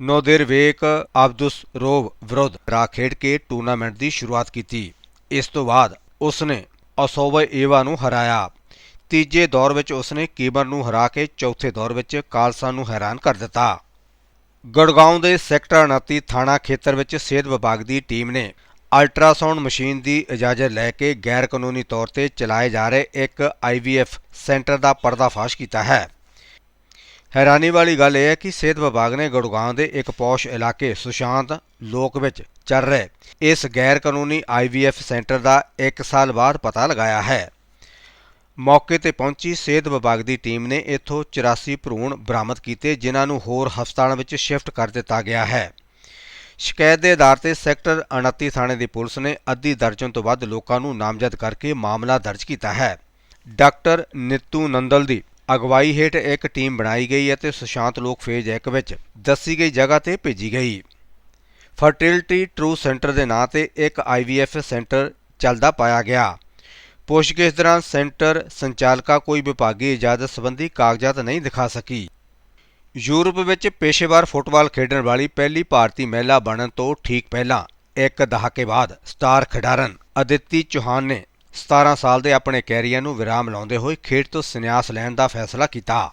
ਨੋਦਿਰਵੇਕ ਅਬਦੁਸ ਰੋਵ ਵਿਰੁੱਧ ਰਾ ਖੇਡ ਕੇ ਟੂਰਨਾਮੈਂਟ ਦੀ ਸ਼ੁਰੂਆਤ ਕੀਤੀ। ਇਸ ਤੋਂ ਬਾਅਦ ਉਸਨੇ ਅਸੋਵੇ ਏਵਾ ਨੂੰ ਹਰਾਇਆ। ਤੀਜੇ ਦੌਰ ਵਿੱਚ ਉਸਨੇ ਕੀਮਰ ਨੂੰ ਹਰਾ ਕੇ ਚੌਥੇ ਦੌਰ ਵਿੱਚ ਕਾਲਸਾ ਨੂੰ ਹੈਰਾਨ ਕਰ ਦਿੱਤਾ। ਗੜਗਾਉਂ ਦੇ ਸੈਕਟਰ 29 ਥਾਣਾ ਖੇਤਰ ਵਿੱਚ ਸਿਹਤ ਵਿਭਾਗ ਦੀ ਟੀਮ ਨੇ ਅਲਟਰਾਸਾਊਂਡ ਮਸ਼ੀਨ ਦੀ ਇਜਾਜ਼ਤ ਲੈ ਕੇ ਗੈਰ ਕਾਨੂੰਨੀ ਤੌਰ ਤੇ ਚਲਾਏ ਜਾ ਰਹੇ ਇੱਕ ਆਈਵੀਐਫ ਸੈਂਟਰ ਦਾ ਪਰਦਾਫਾਸ਼ ਕੀਤਾ ਹੈ। ਹੈਰਾਨੀ ਵਾਲੀ ਗੱਲ ਇਹ ਹੈ ਕਿ ਸਿਹਤ ਵਿਭਾਗ ਨੇ ਗੁੜਗਾਉਂ ਦੇ ਇੱਕ ਪੌਸ਼ ਇਲਾਕੇ ਸੁਸ਼ਾਂਤ ਲੋਕ ਵਿੱਚ ਚੱਲ ਰਹੇ ਇਸ ਗੈਰ ਕਾਨੂੰਨੀ ਆਈਵੀਐਫ ਸੈਂਟਰ ਦਾ 1 ਸਾਲ ਬਾਅਦ ਪਤਾ ਲਗਾਇਆ ਹੈ। ਮੌਕੇ ਤੇ ਪਹੁੰਚੀ ਸਿਹਤ ਵਿਭਾਗ ਦੀ ਟੀਮ ਨੇ ਇੱਥੋਂ 84 ਭਰੂਣ ਬਰਾਮਦ ਕੀਤੇ, ਜਿਨ੍ਹਾਂ ਨੂੰ ਹੋਰ ਹਸਪਤਾਲਾਂ ਵਿੱਚ ਸ਼ਿਫਟ ਕਰ ਦਿੱਤਾ ਗਿਆ ਹੈ। ਸ਼ਿਕਾਇਤ ਦੇ ਆਧਾਰ ਤੇ ਸੈਕਟਰ 29 ਥਾਣੇ ਦੀ ਪੁਲਿਸ ਨੇ ਅੱਧੀ ਦਰਜਨ ਤੋਂ ਵੱਧ ਲੋਕਾਂ ਨੂੰ ਨਾਮਜ਼ਦ ਕਰਕੇ ਮਾਮਲਾ ਦਰਜ ਕੀਤਾ ਹੈ। ਡਾਕਟਰ ਨਿੱਤੂ ਨੰਦਲ ਦੀ ਅਗਵਾਈ ਹੇਠ ਇੱਕ ਟੀਮ ਬਣਾਈ ਗਈ ਅਤੇ ਸੁਸ਼ਾਂਤ ਲੋਕ ਫੇਜ਼ 1 ਵਿੱਚ ਦੱਸੀ ਗਈ ਜਗ੍ਹਾ ਤੇ ਭੇਜੀ ਗਈ। ਫਰਟੀਲਿਟੀ ਟਰੂ ਸੈਂਟਰ ਦੇ ਨਾਂ ਤੇ ਇੱਕ ਆਈਵੀਐਫ ਸੈਂਟਰ ਚੱਲਦਾ ਪਾਇਆ ਗਿਆ। ਪੁੱਛਗਿੱਛ ਦੌਰਾਨ ਸੈਂਟਰ ਸੰਚਾਲਕਾ ਕੋਈ ਵਿਭਾਗੀ ਇਜਾਜ਼ਤ ਸੰਬੰਧੀ ਕਾਗਜ਼ਾਤ ਨਹੀਂ ਦਿਖਾ ਸਕੀ। ਯੂਰਪ ਵਿੱਚ ਪੇਸ਼ੇਵਰ ਫੁੱਟਬਾਲ ਖੇਡਣ ਵਾਲੀ ਪਹਿਲੀ ਭਾਰਤੀ ਮਹਿਲਾ ਬਣਨ ਤੋਂ ਠੀਕ ਪਹਿਲਾਂ ਇੱਕ ਦਹਾਕੇ ਬਾਅਦ ਸਟਾਰ ਖਿਡਾਰਨ ਅਦਿੱਤੀ ਚੌਹਾਨ ਨੇ 17 ਸਾਲ ਦੇ ਆਪਣੇ ਕੈਰੀਅਰ ਨੂੰ ਵਿਰਾਮ ਲਾਉਂਦੇ ਹੋਏ ਖੇਡ ਤੋਂ ਸੰਨਿਆਸ ਲੈਣ ਦਾ ਫੈਸਲਾ ਕੀਤਾ।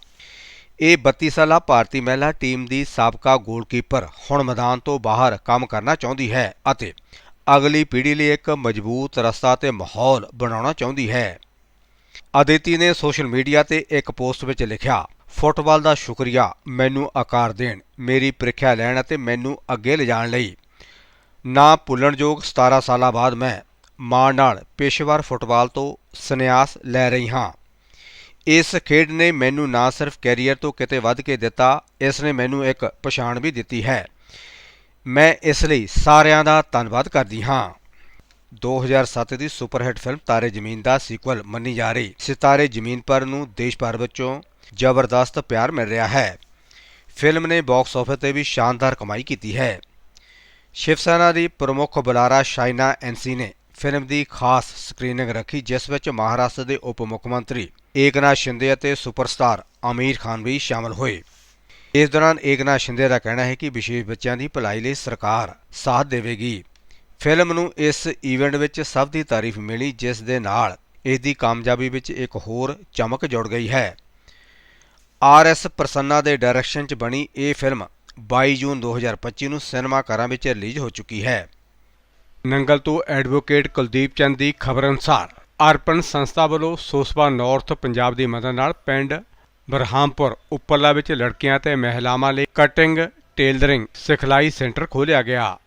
ਇਹ 32 ਸਾਲਾ ਭਾਰਤੀ ਮਹਿਲਾ ਟੀਮ ਦੀ ਸਾਬਕਾ ਗੋਲਕੀਪਰ ਹੁਣ ਮੈਦਾਨ ਤੋਂ ਬਾਹਰ ਕੰਮ ਕਰਨਾ ਚਾਹੁੰਦੀ ਹੈ ਅਤੇ ਅਗਲੀ ਪੀੜ੍ਹੀ ਲਈ ਇੱਕ ਮਜ਼ਬੂਤ ਰਸਤਾ ਤੇ ਮਾਹੌਲ ਬਣਾਉਣਾ ਚਾਹੁੰਦੀ ਹੈ। ਅਦਿਤੀ ਨੇ ਸੋਸ਼ਲ ਮੀਡੀਆ ਤੇ ਇੱਕ ਪੋਸਟ ਵਿੱਚ ਲਿਖਿਆ, ਫੁੱਟਬਾਲ ਦਾ ਸ਼ੁਕਰੀਆ, ਮੈਨੂੰ ਆਕਾਰ ਦੇਣ, ਮੇਰੀ ਪ੍ਰੀਖਿਆ ਲੈਣ ਅਤੇ ਮੈਨੂੰ ਅੱਗੇ ਲਿਜਾਣ ਲਈ। ਨਾ ਭੁੱਲਣਯੋਗ 17 ਸਾਲਾਂ ਬਾਅਦ ਮੈਂ ਮਾਂ ਨਾਲ ਪੇਸ਼ੇਵਰ ਫੁੱਟਬਾਲ ਤੋਂ ਸੰਨਿਆਸ ਲੈ ਰਹੀ ਹਾਂ। ਇਸ ਖੇਡ ਨੇ ਮੈਨੂੰ ਨਾ ਸਿਰਫ ਕੈਰੀਅਰ ਤੋਂ ਕਿਤੇ ਵੱਧ ਕੇ ਦਿੱਤਾ, ਇਸ ਨੇ ਮੈਨੂੰ ਇੱਕ ਪਛਾਣ ਵੀ ਦਿੱਤੀ ਹੈ। ਮੈਂ ਇਸ ਲਈ ਸਾਰਿਆਂ ਦਾ ਧੰਨਵਾਦ ਕਰਦੀ ਹਾਂ। 2007 ਦੀ ਸੁਪਰਹਿੱਟ ਫਿਲਮ ਤਾਰੇ ਜ਼ਮੀਨ ਦਾ ਸੀਕਵਲ ਮੰਨੀ ਜਾ ਰਹੀ। ਸਿਤਾਰੇ ਜ਼ਮੀਨ ਪਰ ਨੂੰ ਦੇਸ਼ ਭਰ ਵਿੱਚੋਂ ਜ਼ਬਰਦਸਤ ਪਿਆਰ ਮਿਲ ਰਿਹਾ ਹੈ। ਫਿਲਮ ਨੇ ਬਾਕਸ ਆਫਿਸ ਤੇ ਵੀ ਸ਼ਾਨਦਾਰ ਕਮਾਈ ਕੀਤੀ ਹੈ। ਸ਼ਿਵ ਸੈਨਾ ਦੀ ਪ੍ਰਮੁੱਖ ਬੁਲਾਰਾ ਸ਼ਾਇਨਾ ਐਨਸੀ ਨੇ ਫਿਲਮ ਦੀ ਖਾਸ ਸਕਰੀਨਿੰਗ ਰੱਖੀ, ਜਿਸ ਵਿੱਚ ਮਹਾਰਾਸ਼ਟਰ ਦੇ ਉਪ ਮੁੱਖ ਮੰਤਰੀ ਏਕਨਾਥ ਸ਼ਿੰਦੇ ਅਤੇ ਸੁਪਰਸਟਾਰ ਆਮੀਰ ਖਾਨ ਵੀ ਸ਼ਾਮਲ ਹੋਏ। ਇਸ ਦੌਰਾਨ ਏਕਨਾਥ ਸ਼ਿੰਦੇ ਦਾ ਕਹਿਣਾ ਹੈ ਕਿ ਵਿਸ਼ੇਸ਼ ਬੱਚਿਆਂ ਦੀ ਭਲਾਈ ਲਈ ਸਰਕਾਰ ਸਾਥ ਦੇਵੇਗੀ। ਫਿਲਮ ਨੂੰ ਇਸ ਈਵੈਂਟ ਵਿੱਚ ਸਭ ਦੀ ਤਾਰੀਫ ਮਿਲੀ, ਜਿਸ ਦੇ ਨਾਲ ਇਸ ਦੀ ਕਾਮਯਾਬੀ ਵਿੱਚ ਇੱਕ ਹੋਰ ਚਮਕ ਜੁੜ ਗਈ ਹੈ। ਆਰ ਐਸ ਪ੍ਰਸੰਨਾ ਦੇ ਡਾਇਰੈਕਸ਼ਨ 'ਚ ਬਣੀ ਇਹ ਫਿਲਮ 22 ਜੂਨ 2025 ਨੂੰ ਸਿਨੇਮਾ ਘਰਾਂ ਵਿੱਚ ਰਿਲੀਜ਼ ਹੋ ਚੁੱਕੀ ਹੈ। ਨੰਗਲ ਤੋਂ ਐਡਵੋਕੇਟ ਕੁਲਦੀਪ ਚੰਦ ਦੀ ਖਬਰ ਅਨੁਸਾਰ ਅਰਪਣ ਸੰਸਥਾ ਵੱਲੋਂ ਸੋਸਵਾ ਨਾਰਥ ਪੰਜਾਬ ਦੀ ਮਦਦ ਨਾਲ ਪਿੰਡ ਬਰਹਾਮਪੁਰ ਉੱਪਰਲਾ ਵਿੱਚ ਲੜਕੀਆਂ ਤੇ ਮਹਿਲਾਵਾਂ ਲਈ ਕਟਿੰਗ, ਟੇਲਰਿੰਗ, ਸਿਖਲਾਈ ਸੈਂਟਰ ਖੋਲ੍ਹਿਆ ਗਿਆ।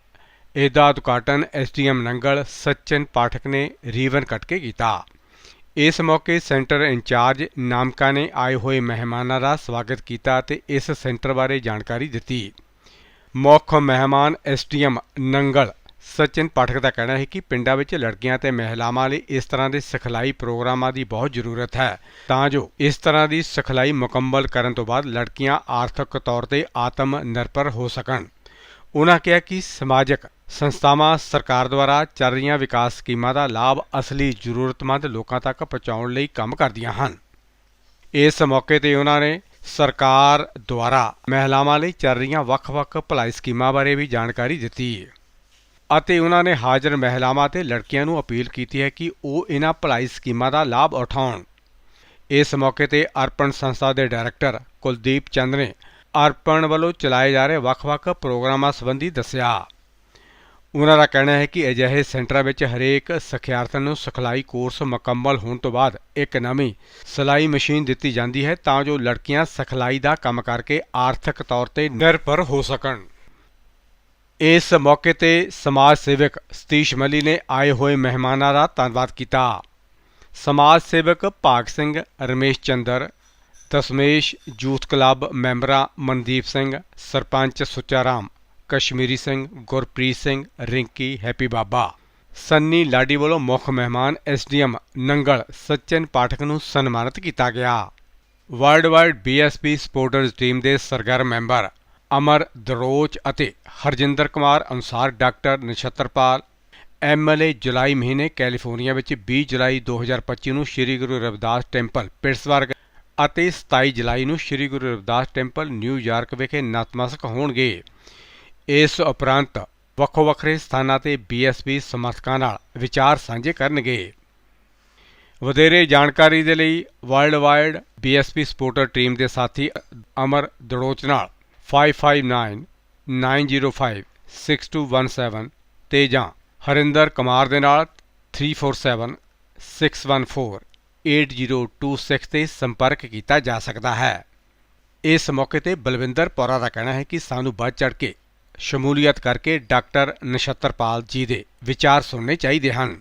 ਇਸ ਦਾ ਉਦਘਾਟਨ ਐਸਡੀਐਮ ਨੰਗਲ ਸਚਿਨ ਪਾਠਕ ਨੇ ਰੀਵਨ ਕੱਟ ਕੇ ਕੀਤਾ। ਇਸ ਮੌਕੇ ਸੈਂਟਰ ਇੰਚਾਰਜ ਨਾਮਕਾ ਨੇ ਆਏ ਹੋਏ ਮਹਿਮਾਨਾਂ ਦਾ ਸਵਾਗਤ ਕੀਤਾ ਅਤੇ ਇਸ ਸੈਂਟਰ ਬਾਰੇ ਜਾਣਕਾਰੀ ਦਿੱਤੀ। ਮੁੱਖ ਮਹਿਮਾਨ ਐਸਡੀਐਮ ਨੰਗਲ ਸਚਿਨ ਪਾਠਕ ਦਾ ਕਹਿਣਾ ਹੈ ਕਿ ਪਿੰਡਾਂ ਵਿੱਚ ਲੜਕੀਆਂ ਤੇ ਮਹਿਲਾਵਾਂ ਲਈ ਇਸ ਤਰ੍ਹਾਂ ਦੇ ਸਿਖਲਾਈ ਪ੍ਰੋਗਰਾਮਾਂ ਦੀ ਬਹੁਤ ਜ਼ਰੂਰਤ ਹੈ। ਤਾਂ ਜੋ ਇਸ ਤਰ੍ਹਾਂ ਦੀ ਸਿਖਲਾਈ ਮੁਕੰਮਲ ਕਰਨ ਤੋਂ ਬਾਅਦ ਲੜਕੀਆਂ ਆਰਥਿਕ ਤੌਰ ਤੇ ਆਤਮ ਨਿਰਭਰ ਹੋ ਸਕਣ। ਉਨ੍ਹਾਂ ਕਿਹਾ ਕਿ ਸਮਾਜਿਕ ਸੰਸਥਾਵਾਂ ਸਰਕਾਰ ਦੁਆਰਾ ਚੱਲ ਰਹੀਆਂ ਵਿਕਾਸ ਸਕੀਮਾਂ ਦਾ ਲਾਭ ਅਸਲੀ ਜ਼ਰੂਰਤਮੰਦ ਲੋਕਾਂ ਤੱਕ ਪਹੁੰਚਾਉਣ ਲਈ ਕੰਮ ਕਰਦੀਆਂ ਹਨ। ਇਸ ਮੌਕੇ ਤੇ ਉਹਨਾਂ ਨੇ ਸਰਕਾਰ ਦੁਆਰਾ ਮਹਿਲਾਵਾਂ ਲਈ ਚੱਲ ਰਹੀਆਂ ਵੱਖ-ਵੱਖ ਭਲਾਈ ਸਕੀਮਾਂ ਬਾਰੇ ਵੀ ਜਾਣਕਾਰੀ ਦਿੱਤੀ। ਅਤੇ ਉਹਨਾਂ ਨੇ ਹਾਜ਼ਰ ਮਹਿਲਾਵਾਂ ਤੇ ਲੜਕੀਆਂ ਨੂੰ ਅਪੀਲ ਕੀਤੀ ਹੈ ਕਿ ਉਹ ਇਹਨਾਂ ਭਲਾਈ ਸਕੀਮਾਂ ਦਾ ਲਾਭ ਉਠਾਉਣ। ਇਸ ਮੌਕੇ ਤੇ ਅਰਪਣ ਸੰਸਥਾ ਦੇ ਡਾਇਰੈਕਟਰ ਕੁਲਦੀਪ ਚੰਦ ਨੇ ਅਰਪਣ ਵੱਲੋਂ ਚਲਾਏ ਜਾ ਰਹੇ ਵੱਖ-ਵੱਖ ਪ੍ਰੋਗਰਾਮਾਂ ਸੰਬੰਧੀ ਦੱਸਿਆ। ਉਹਨਾਂ ਦਾ ਕਹਿਣਾ ਹੈ ਕਿ ਅਜਿਹੇ ਸੈਂਟਰਾਂ ਵਿੱਚ ਹਰੇਕ ਸਿਖਿਆਰਥਣ ਨੂੰ ਸਿਖਲਾਈ ਕੋਰਸ ਮੁਕੰਮਲ ਹੋਣ ਤੋਂ ਬਾਅਦ ਇੱਕ ਨਵੀਂ ਸਿਲਾਈ ਮਸ਼ੀਨ ਦਿੱਤੀ ਜਾਂਦੀ ਹੈ ਤਾਂ ਜੋ ਲੜਕੀਆਂ ਸਿਖਲਾਈ ਦਾ ਕੰਮ ਕਰਕੇ ਆਰਥਿਕ ਤੌਰ ਤੇ ਨਿਰਭਰ ਹੋ ਸਕਣ। ਇਸ ਮੌਕੇ ਤੇ ਸਮਾਜ ਸੇਵਕ ਸਤੀਸ਼ ਮੱਲੀ ਨੇ ਆਏ ਹੋਏ ਮਹਿਮਾਨਾਂ ਦਾ ਧੰਨਵਾਦ ਕੀਤਾ। ਸਮਾਜ ਸੇਵਕ ਭਾਗ ਸਿੰਘ, ਰਮੇਸ਼ ਚੰਦਰ, ਦਸਮੇਸ਼ ਯੂਥ ਕਲੱਬ ਮੈਂਬਰਾਂ ਮਨਦੀਪ ਸਿੰਘ, ਸਰਪੰਚ ਸੁੱਚਾ ਰਾਮ ਕਸ਼ਮੀਰੀ ਸਿੰਘ, ਗੁਰਪ੍ਰੀਤ ਸਿੰਘ, ਰਿੰਕੀ, ਹੈਪੀ ਬਾਬਾ। ਸੰਨੀ ਲਾਡੀ ਵੱਲੋਂ ਮੁੱਖ ਮਹਿਮਾਨ ਐਸਡੀਐਮ ਨੰਗਲ ਸਚਨ ਪਾਠਕ ਨੂੰ ਸਨਮਾਨਿਤ ਕੀਤਾ ਗਿਆ। World wide BSP supporters team ਦੇ ਸਰਗਰਮ ਮੈਂਬਰ ਅਮਰ ਦਰੋਚ ਅਤੇ ਹਰਜਿੰਦਰ ਕੁਮਾਰ ਅਨੁਸਾਰ ਡਾਕਟਰ ਨਛੱਤਰਪਾਲ, ਐਮਐਲਏ ਜੁਲਾਈ ਮਹੀਨੇ ਕੈਲੀਫੋਰਨੀਆ ਵਿੱਚ 20 ਜੁਲਾਈ 2025 ਨੂੰ ਸ੍ਰੀ ਗੁਰੂ ਰਵਿਦਾਸ ਟੈਂਪਲ ਪਿਟਸਬਰਗ ਅਤੇ 27 ਜੁਲਾਈ ਨੂੰ Sri Guru Ravidas temple New York ਵਿਖੇ ਨਤਮਸਤਕ ਹੋਣਗੇ। ਇਸ ਉਪਰੰਤ ਵੱਖੋ ਵੱਖਰੇ ਸਥਾਨਾਂ ਤੇ ਬੀਐਸਪੀ ਸਮਰਥਕਾਂ ਨਾਲ ਵਿਚਾਰ ਸਾਂਝੇ ਕਰਨਗੇ। ਵਧੇਰੇ ਜਾਣਕਾਰੀ ਦੇ ਲਈ world wide BSP supporter team ਦੇ ਸਾਥੀ ਅਮਰ ਦੜੋਚ ਨਾਲ 559 905 6217 ਤੇ ਜਾਂ ਹਰਿੰਦਰ ਕੁਮਾਰ ਦੇ ਨਾਲ 347 614 8026 ਤੇ ਸੰਪਰਕ ਕੀਤਾ ਜਾ ਸਕਦਾ ਹੈ। ਇਸ ਮੌਕੇ ਤੇ ਬਲਵਿੰਦਰ ਪੌਰਾ ਦਾ ਕਹਿਣਾ ਹੈ ਕਿ ਸਾਨੂੰ ਵੱਧ ਚੜ ਕੇ ਸ਼ਮੂਲੀਅਤ ਕਰਕੇ ਡਾਕਟਰ ਨਛੱਤਰਪਾਲ ਜੀ ਦੇ ਵਿਚਾਰ ਸੁਣਨੇ ਚਾਹੀਦੇ ਹਨ।